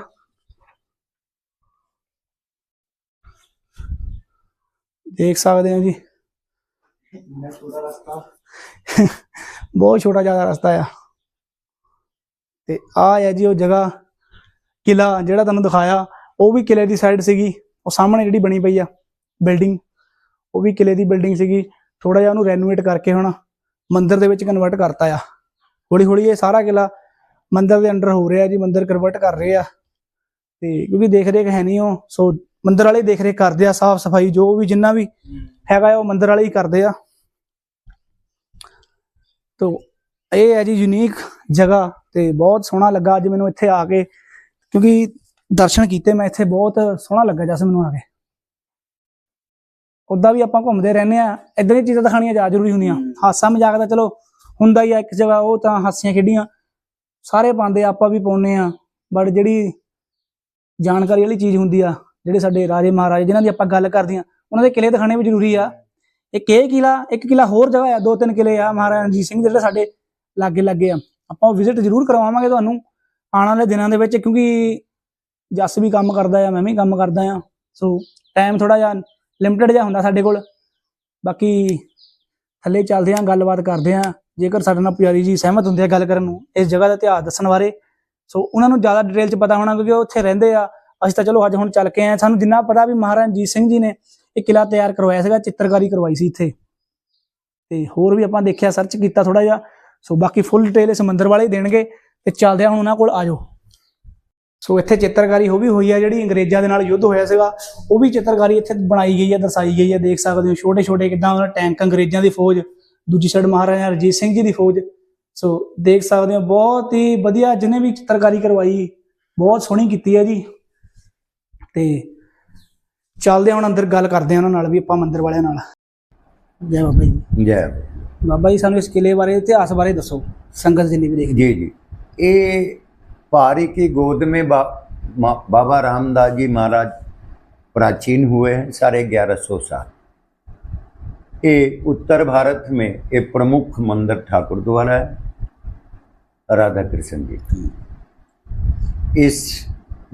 ਦੇਖ ਸਕਦੇ ਹੋ ਜੀ। [LAUGHS] ਬਹੁਤ ਛੋਟਾ ਜਿਹਾ ਰਸਤਾ ਆ। ਤੇ ਆ ਹੈ ਜੀ ਉਹ ਜਗ੍ਹਾ, ਕਿਲਾ ਜਿਹੜਾ ਤੁਹਾਨੂੰ ਦਿਖਾਇਆ, ਉਹ ਵੀ ਕਿਲੇ ਦੀ ਸਾਈਡ ਸੀਗੀ। ਉਹ ਸਾਹਮਣੇ ਜਿਹੜੀ ਬਣੀ ਪਈ ਆ ਬਿਲਡਿੰਗ ਉਹ ਵੀ ਕਿਲੇ ਦੀ ਬਿਲਡਿੰਗ ਸੀਗੀ। ਥੋੜਾ ਜਿਹਾ ਉਹਨੂੰ ਰੈਨੋਵੇਟ ਕਰਕੇ ਹੁਣ ਮੰਦਿਰ ਦੇ ਵਿੱਚ ਕਨਵਰਟ ਕਰਤਾ ਆ। ਹੌਲੀ ਹੌਲੀ ਇਹ ਸਾਰਾ ਕਿਲਾ ਮੰਦਿਰ ਦੇ ਅੰਡਰ ਹੋ ਰਿਹਾ ਜੀ, ਮੰਦਿਰ ਕਨਵਰਟ ਕਰ ਰਹੇ ਆ। ਤੇ ਕਿਉਂਕਿ ਦੇਖ ਰੇਖ ਹੈ ਨਹੀਂ ਉਹ, ਸੋ ਮੰਦਿਰ ਵਾਲੇ ਦੇਖ ਰੇਖ ਕਰਦੇ ਆ, ਸਾਫ਼ ਸਫ਼ਾਈ ਜੋ ਵੀ ਜਿੰਨਾ ਵੀ ਹੈਗਾ ਆ, ਉਹ ਮੰਦਿਰ ਵਾਲੇ ਹੀ ਕਰਦੇ ਆ। ਤੋ ਇਹ ਹੈ ਜੀ ਯੂਨੀਕ ਜਗ੍ਹਾ ਤੇ ਬਹੁਤ ਸੋਹਣਾ ਲੱਗਾ ਅੱਜ ਮੈਨੂੰ ਇੱਥੇ ਆ ਕੇ ਕਿਉਂਕਿ ਦਰਸ਼ਨ ਕੀਤੇ ਮੈਂ ਇੱਥੇ ਬਹੁਤ ਸੋਹਣਾ ਲੱਗਾ ਜਸ ਮੈਨੂੰ ਆ ਕੇ। ਉਦਾਂ ਵੀ ਆਪਾਂ ਘੁੰਮਦੇ ਰਹਿੰਦੇ ਆ ਇਦਾਂ ਦੀਆਂ ਚੀਜ਼ਾਂ ਦਿਖਾਣੀਆਂ ਜ਼ਿਆਦਾ ਜ਼ਰੂਰੀ ਹੁੰਦੀਆਂ। ਹਾਸਾ ਮਜ਼ਾਕ ਦਾ ਚਲੋ ਹੁੰਦਾ ਹੀ ਆ ਇੱਕ ਜਗ੍ਹਾ ਉਹ ਤਾਂ ਹਾਸੀਆਂ ਖੇਡੀਆਂ। ਸਾਰੇ ਪਾਉਂਦੇ ਆਪਾਂ ਵੀ ਪਾਉਨੇ ਆ ਬਟ ਜਿਹੜੀ ਜਾਣਕਾਰੀ ਵਾਲੀ ਚੀਜ਼ ਹੁੰਦੀ ਆ ਜਿਹੜੇ ਸਾਡੇ ਰਾਜੇ ਮਹਾਰਾਜੇ ਜਿਨ੍ਹਾਂ ਦੀ ਆਪਾਂ ਗੱਲ ਕਰਦੇ ਆ ਉਹਨਾਂ ਦੇ ਕਿਲੇ ਦਿਖਾਣੇ ਵੀ ਜ਼ਰੂਰੀ ਆ। ਇੱਕ ਇਹ ਕਿਲਾ ਇੱਕ ਕਿਲਾ ਹੋਰ ਜਗ੍ਹਾ ਆ, ਦੋ ਤਿੰਨ ਕਿਲੇ ਆ, ਮਹਾਰਾਜਾ ਰਣਜੀਤ ਸਿੰਘ ਜਿਹੜੇ ਸਾਡੇ ਲਾਗੇ ਲੱਗੇ ਆ। ਆਪਾਂ ਉਹ ਵਿਜ਼ਿਟ ਜ਼ਰੂਰ ਕਰਵਾਵਾਂਗੇ ਤੁਹਾਨੂੰ ਆਉਣ ਵਾਲੇ ਦਿਨਾਂ ਦੇ ਵਿੱਚ, ਕਿਉਂਕਿ ਜੱਸ ਵੀ ਕੰਮ ਕਰਦਾ ਆ, ਮੈਂ ਵੀ ਕੰਮ ਕਰਦਾ ਆ। ਸੋ ਟਾਈਮ ਥੋੜਾ ਜਿਹਾ ਲਿਮਟਿਡ ਜਿਹਾ ਹੁੰਦਾ ਸਾਡੇ ਕੋਲ। ਬਾਕੀ ਥੱਲੇ ਚੱਲਦੇ ਆ, ਗੱਲਬਾਤ ਕਰਦੇ ਆ। ਜੇਕਰ ਸਾਡੇ ਨਾਲ ਪੁਜਾਰੀ ਜੀ ਸਹਿਮਤ ਹੁੰਦੇ ਆ ਗੱਲ ਕਰਨ ਨੂੰ, ਇਸ ਜਗ੍ਹਾ ਦਾ ਇਤਿਹਾਸ ਦੱਸਣ ਬਾਰੇ। ਸੋ ਉਹਨਾਂ ਨੂੰ ਜ਼ਿਆਦਾ ਡਿਟੇਲ ਚ ਪਤਾ ਹੋਣਾ, ਕਿਉਂਕਿ ਉਹ ਉੱਥੇ ਰਹਿੰਦੇ ਆ। ਅਸੀਂ ਤਾਂ ਚਲੋ ਅੱਜ ਹੁਣ ਚੱਲ ਕੇ ਆਏ ਸਾਨੂੰ ਜਿੰਨਾ ਪਤਾ ਵੀ ਮਹਾਰਾਜਾ ਰਣਜੀਤ ਸਿੰਘ ਜੀ ਨੇ ਇਹ ਕਿਲਾ ਤਿਆਰ ਕਰਵਾਇਆ ਸੀਗਾ, ਚਿੱਤਰਕਾਰੀ ਕਰਵਾਈ ਸੀ ਇੱਥੇ। ਤੇ ਹੋਰ ਵੀ ਆਪਾਂ ਦੇਖਿਆ ਸਰਚ ਕੀਤਾ ਥੋੜਾ ਜਿਹਾ। ਸੋ ਬਾਕੀ ਫੁੱਲ ਡਿਟੇਲ ਇਸ ਮੰਦਰ ਵਾਲੇ ਦੇਣਗੇ ਤੇ ਚੱਲਦੇ ਆ ਹੁਣ ਉਹਨਾਂ ਕੋਲ, ਆਜੋ। ਸੋ ਇੱਥੇ ਚਿੱਤਰਕਾਰੀ ਉਹ ਵੀ ਹੋਈ ਆ, ਜਿਹੜੀ ਅੰਗਰੇਜ਼ਾਂ ਦੇ ਨਾਲ ਯੁੱਧ ਹੋਇਆ ਸੀਗਾ, ਉਹ ਵੀ ਚਿੱਤਰਕਾਰੀ ਇੱਥੇ ਬਣਾਈ ਗਈ ਹੈ ਦਰਸਾਈ ਗਈ ਹੈ ਦੇਖ ਸਕਦੇ ਹੋ ਛੋਟੇ ਛੋਟੇ ਕਿਦਾਂ ਉਹਨਾਂ ਟੈਂਕ ਅੰਗਰੇਜ਼ਾਂ ਦੀ ਫੌਜ, ਦੂਜੀ ਸਾਈਡ ਮਹਾਰਾਜਾ ਰਣਜੀਤ ਸਿੰਘ ਜੀ ਦੀ ਫੌਜ। ਸੋ ਦੇਖ ਸਕਦੇ ਹੋ, ਬਹੁਤ ਹੀ ਵਧੀਆ ਜਿਹਨੇ ਵੀ ਚਿੱਤਰਕਾਰੀ ਕਰਵਾਈ, ਬਹੁਤ ਸੋਹਣੀ ਕੀਤੀ ਹੈ ਜੀ। ਤੇ ਚੱਲਦੇ ਹਾਂ ਹੁਣ ਅੰਦਰ ਗੱਲ ਕਰਦੇ ਹਾਂ ਉਹਨਾਂ ਨਾਲ ਵੀ ਆਪਾਂ ਮੰਦਿਰ ਵਾਲਿਆਂ ਨਾਲ ਜੈ ਬਾਬਾ ਜੀ ਜੈ ਬਾਬਾ ਜੀ ਸਾਨੂੰ ਇਸ ਕਿਲੇ ਬਾਰੇ ਇਤਿਹਾਸ ਬਾਰੇ ਦੱਸੋ ਸੰਗਤ ਜਿੰਨੀ ਵੀ ਦੇਖਦੀ जी जी ये पहाड़ी की गोद में बा, मा, बाबा रामदास जी महाराज प्राचीन हुए हैं साढ़े ग्यारह सौ साल ये उत्तर भारत में एक प्रमुख मंदिर ठाकुर द्वारा है राधा कृष्ण जी की इस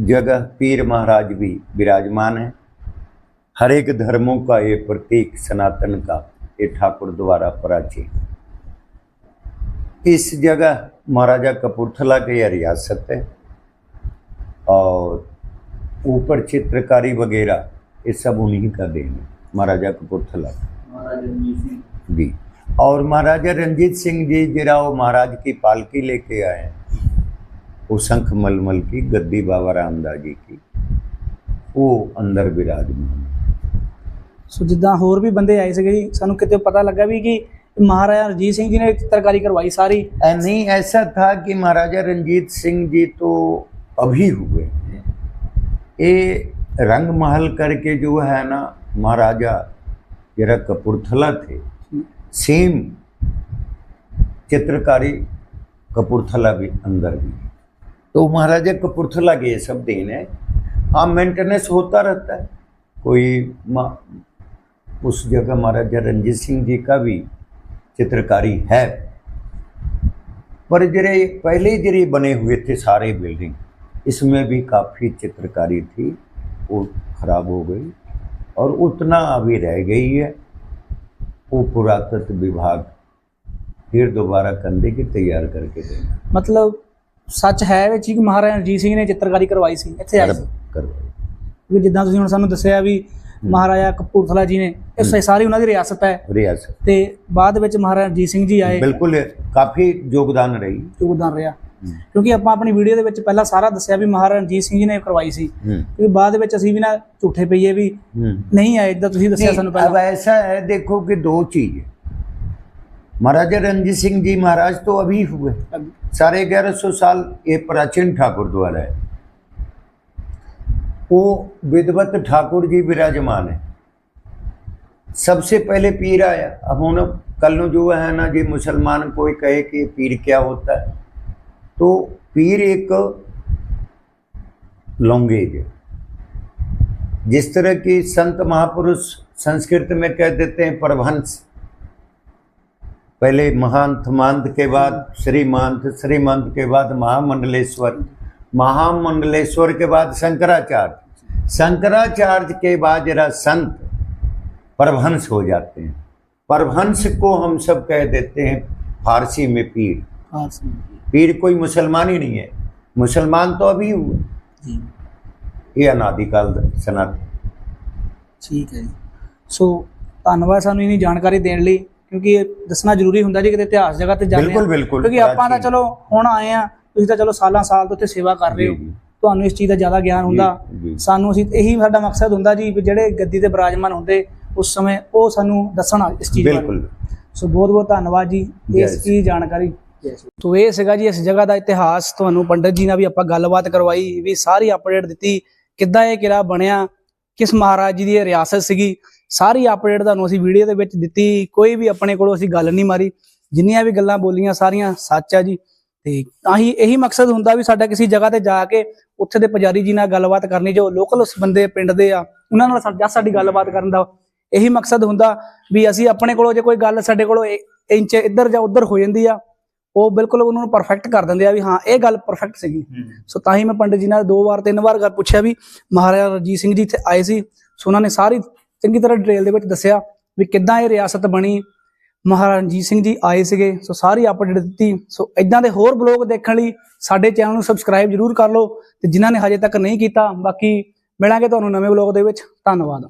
जगह पीर महाराज भी विराजमान है हर एक धर्मों का ये प्रतीक सनातन का ये ठाकुर द्वारा प्राचीन इस जगह महाराजा कपूरथला के यह रियासत है और ऊपर चित्रकारी वगैरह ये सब उन्हीं का देन है महाराजा कपूरथला का। जी। और महाराजा रंजीत सिंह जी जरा वो महाराज की पालकी लेके आए वो शंख मलमल की गद्दी बाबा रामदास जी की वो अंदर विराजमान है। ਸੋ ਜਿੱਦਾਂ ਹੋਰ ਵੀ ਬੰਦੇ ਆਏ ਸੀਗੇ ਜੀ ਸਾਨੂੰ ਕਿਤੇ ਪਤਾ ਲੱਗਾ ਵੀ ਕਿ ਮਹਾਰਾਜਾ ਰਣਜੀਤ ਸਿੰਘ ਜੀ ਨੇ ਚਿੱਤਰਕਾਰੀ ਕਰਵਾਈ ਸਾਰੀ ऐ नहीं ऐसा था कि महाराजा रंजीत सिंह जी तो अभी हुए हैं ये रंग महल करके जो है ना महाराजा जरा कपूरथला थे सेम चित्रकारी कपूरथला भी अंदर भी है। तो महाराजा कपूरथला के ये सब देन है हाँ मेंटेनेंस होता रहता है कोई मा- उस जगह महाराजा रंजीत सिंह जी का भी चित्रकारी है पर जरे पहले जरे बने हुए थे सारे बिल्डिंग इसमें भी काफ़ी चित्रकारी थी वो खराब हो गई और उतना अभी रह गई है वो पुरातत्व विभाग फिर दोबारा कंधे की तैयार करके देना ਮਤਲਬ ਸੱਚ ਹੈ ਵਿੱਚ ਹੀ ਕਿ ਮਹਾਰਾਜਾ ਰਣਜੀਤ ਸਿੰਘ ਨੇ ਚਿੱਤਰਕਾਰੀ ਕਰਵਾਈ ਸੀ ਇੱਥੇ ਆ ਕੇ कर, करवाई ਕਿਉਂਕਿ ਜਿੱਦਾਂ ਤੁਸੀਂ ਹੁਣ ਸਾਨੂੰ ਦੱਸਿਆ ਵੀ ਮਹਾਰਾਜਾ ਕਪੂਰਥਲਾ ਜੀ ਨੇ ਇਹ ਸ- ਸਾਰੀ ਉਹਨਾਂ ਦੀ ਰਿਆਸਤ ਹੈ रियासत ਤੇ ਬਾਅਦ ਵਿੱਚ ਮਹਾਰਾਜਾ ਰਣਜੀਤ ਸਿੰਘ ਜੀ ਆਏ बिल्कुल काफ़ी योगदान रही ਯੋਗਦਾਨ ਰਿਹਾ ਕਿਉਂਕਿ ਆਪਾਂ ਆਪਣੀ ਵੀਡੀਓ ਦੇ ਵਿੱਚ ਪਹਿਲਾਂ ਸਾਰਾ ਦੱਸਿਆ ਵੀ ਮਹਾਰਾਜਾ ਰਣਜੀਤ ਸਿੰਘ ਜੀ ਨੇ ਕਰਵਾਈ ਸੀ हम्म, ਕਿਉਂਕਿ ਬਾਅਦ ਵਿੱਚ ਅਸੀਂ ਵੀ ਨਾ ਝੂਠੇ ਪਈਏ ਵੀ हम्म। ਨਹੀਂ ਆਏ ਜਿੱਦਾਂ ਤੁਸੀਂ ਦੱਸਿਆ नहीं, ਸਾਨੂੰ अब ਪਹਿਲਾਂ ऐसा है देखो कि दो चीज महाराजा रणजीत सिंह जी महाराज तो अभी हुए साढ़े ग्यारह सौ साल ये प्राचीन ठाकुर द्वारा है वो विधवत ठाकुर जी विराजमान है। सबसे पहले पीर आया। अब हम कल जो है ना जी मुसलमान कोई कहे कि पीर क्या होता है? तो पीर एक लौंगेज जिस तरह की संत महापुरुष संस्कृत में कह देते हैं परभंस पहले महांत मांत के बाद श्रीमांत, श्रीमंत के बाद महामंडलेश्वर। महामंडलेश्वर के बाद शंकराचार्य शंकराचार्य के बाद जरा संत परभंस हो जाते हैं परभंस को हम सब कह देते हैं फारसी में पीर ਹਾਂ पीर कोई मुसलमान ही नहीं है मुसलमान तो अभी हुए ਜੀ ये अनादिकाल सनातन ਠੀਕ ਹੈ ਜੀ ਸੋ ਧੰਨਵਾਦ ਸਾਨੂੰ ਇਨੀ ਜਾਣਕਾਰੀ ਦੇਣ ਲਈ ਕਿਉਂਕਿ ਇਹ ਦੱਸਣਾ ਜ਼ਰੂਰੀ ਹੁੰਦਾ ਜੀ ਕਿਤੇ ਇਤਿਹਾਸ ਜਗ੍ਹਾ ਤੇ ਜਾਂਦੇ ਬਿਲਕੁਲ, ਹਾਂ। ਬਿਲਕੁਲ, ਕਿਉਂਕਿ ਆਪਾਂ ਤਾਂ ਪ੍ਰਾਚੀਨ। ਚਲੋ ਹੁਣ ਆਏ ਆ ਤੁਸੀਂ ਤਾਂ ਚਲੋ ਸਾਲਾਂ ਸਾਲ ਤੋਂ ਉੱਥੇ ਸੇਵਾ ਕਰ ਰਹੇ ਹੋ। ਤੁਹਾਨੂੰ ਇਸ ਚੀਜ਼ ਦਾ ਜ਼ਿਆਦਾ ਗਿਆਨ ਹੁੰਦਾ। ਸਾਨੂੰ ਅਸੀਂ ਇਹੀ ਸਾਡਾ ਮਕਸਦ ਹੁੰਦਾ ਜੀ ਵੀ ਜਿਹੜੇ ਗੱਦੀ ਤੇ ਬਰਾਜਮਾਨ ਹੁੰਦੇ ਉਸ ਸਮੇਂ ਉਹ ਸਾਨੂੰ ਦੱਸਣਾ ਇਸ ਚੀਜ਼ ਬਾਰੇ। ਸੋ ਬਹੁਤ ਬਹੁਤ ਧੰਨਵਾਦ ਜੀ ਇਸ ਕੀ ਜਾਣਕਾਰੀ। ਤੋ ਇਹ ਸੀਗਾ ਜੀ ਇਸ ਜਗ੍ਹਾ ਦਾ ਇਤਿਹਾਸ। ਤੁਹਾਨੂੰ ਪੰਡਤ ਜੀ ਨਾਲ ਵੀ ਆਪਾਂ ਗੱਲਬਾਤ ਕਰਵਾਈ ਵੀ ਸਾਰੀ ਅਪਡੇਟ ਦਿੱਤੀ ਕਿੱਦਾਂ ਇਹ ਕਿਲਾ ਬਣਿਆ ਕਿਸ ਮਹਾਰਾਜ ਜੀ ਦੀ ਇਹ ਰਿਆਸਤ ਸੀਗੀ। ਸਾਰੀ ਅਪਡੇਟ ਤੁਹਾਨੂੰ ਅਸੀਂ ਵੀਡੀਓ ਦੇ ਵਿੱਚ ਦਿੱਤੀ। ਕੋਈ ਵੀ ਆਪਣੇ ਕੋਲੋਂ ਅਸੀਂ ਗੱਲ ਨਹੀਂ ਮਾਰੀ। ਜਿੰਨੀਆਂ ਵੀ ਗੱਲਾਂ ਬੋਲੀਆਂ ਸਾਰੀਆਂ ਸੱਚ ਆ ਜੀ। ਤੇ ਆਹੀ ਇਹੀ ਮਕਸਦ ਹੁੰਦਾ ਵੀ ਸਾਡਾ ਕਿਸੇ ਜਗ੍ਹਾ ਤੇ ਜਾ ਕੇ ਉੱਥੇ ਦੇ ਪੁਜਾਰੀ ਜੀ ਨਾਲ ਗੱਲਬਾਤ ਕਰਨੀ ਜੋ ਲੋਕਲ ਉਸ ਬੰਦੇ ਪਿੰਡ ਦੇ ਆ ਉਹਨਾਂ ਨਾਲ ਸਾ- ਜਾਂ ਸਾਡੀ ਗੱਲਬਾਤ ਕਰਨ ਦਾ ਇਹੀ ਮਕਸਦ ਹੁੰਦਾ ਵੀ ਅਸੀਂ ਆਪਣੇ ਕੋਲੋਂ ਜੇ ਕੋਈ ਗੱਲ ਸਾਡੇ ਕੋਲੋਂ ਇੰਚ ਇੱਧਰ ਜਾਂ ਉੱਧਰ ਹੋ ਜਾਂਦੀ ਆ ਉਹ ਬਿਲਕੁਲ ਉਹਨਾਂ ਨੂੰ ਪਰਫੈਕਟ ਕਰ ਦਿੰਦੇ ਆ ਵੀ ਹਾਂ ਇਹ ਗੱਲ ਪਰਫੈਕਟ ਸੀਗੀ। ਸੋ ਤਾਂ ਹੀ ਮੈਂ ਪੰਡਿਤ ਜੀ ਨਾਲ ਦੋ ਵਾਰ ਤਿੰਨ ਵਾਰ ਗੱਲ ਪੁੱਛਿਆ ਵੀ ਮਹਾਰਾਜਾ ਰਣਜੀਤ ਸਿੰਘ ਜੀ ਇੱਥੇ ਆਏ ਸੀ ਸੋ ਉਹਨਾਂ ਨੇ ਸਾਰੀ ਚੰਗੀ ਤਰ੍ਹਾਂ ਡਿਟੇਲ ਦੇ ਵਿੱਚ ਦੱਸਿਆ ਵੀ ਕਿੱਦਾਂ ਇਹ ਰਿਆਸਤ ਬਣੀ ਮਹਾਰਾਜਾ ਰਣਜੀਤ ਸਿੰਘ ਜੀ ਆਏ ਸੀਗੇ, ਸੋ ਸਾਰੀ ਅਪਡੇਟ ਦਿੱਤੀ। ਸੋ ਇਦਾਂ ਦੇ ਹੋਰ ਬਲੌਗ ਦੇਖਣ ਲਈ ਸਾਡੇ ਚੈਨਲ ਨੂੰ ਸਬਸਕ੍ਰਾਈਬ ਜਰੂਰ ਕਰ ਲਓ ਤੇ ਜਿਨ੍ਹਾਂ ਨੇ ਹਜੇ ਤੱਕ ਨਹੀਂ ਕੀਤਾ, ਬਾਕੀ ਮਿਲਾਂਗੇ ਤੁਹਾਨੂੰ ਨਵੇਂ ਬਲੌਗ ਦੇ ਵਿੱਚ। ਧੰਨਵਾਦ।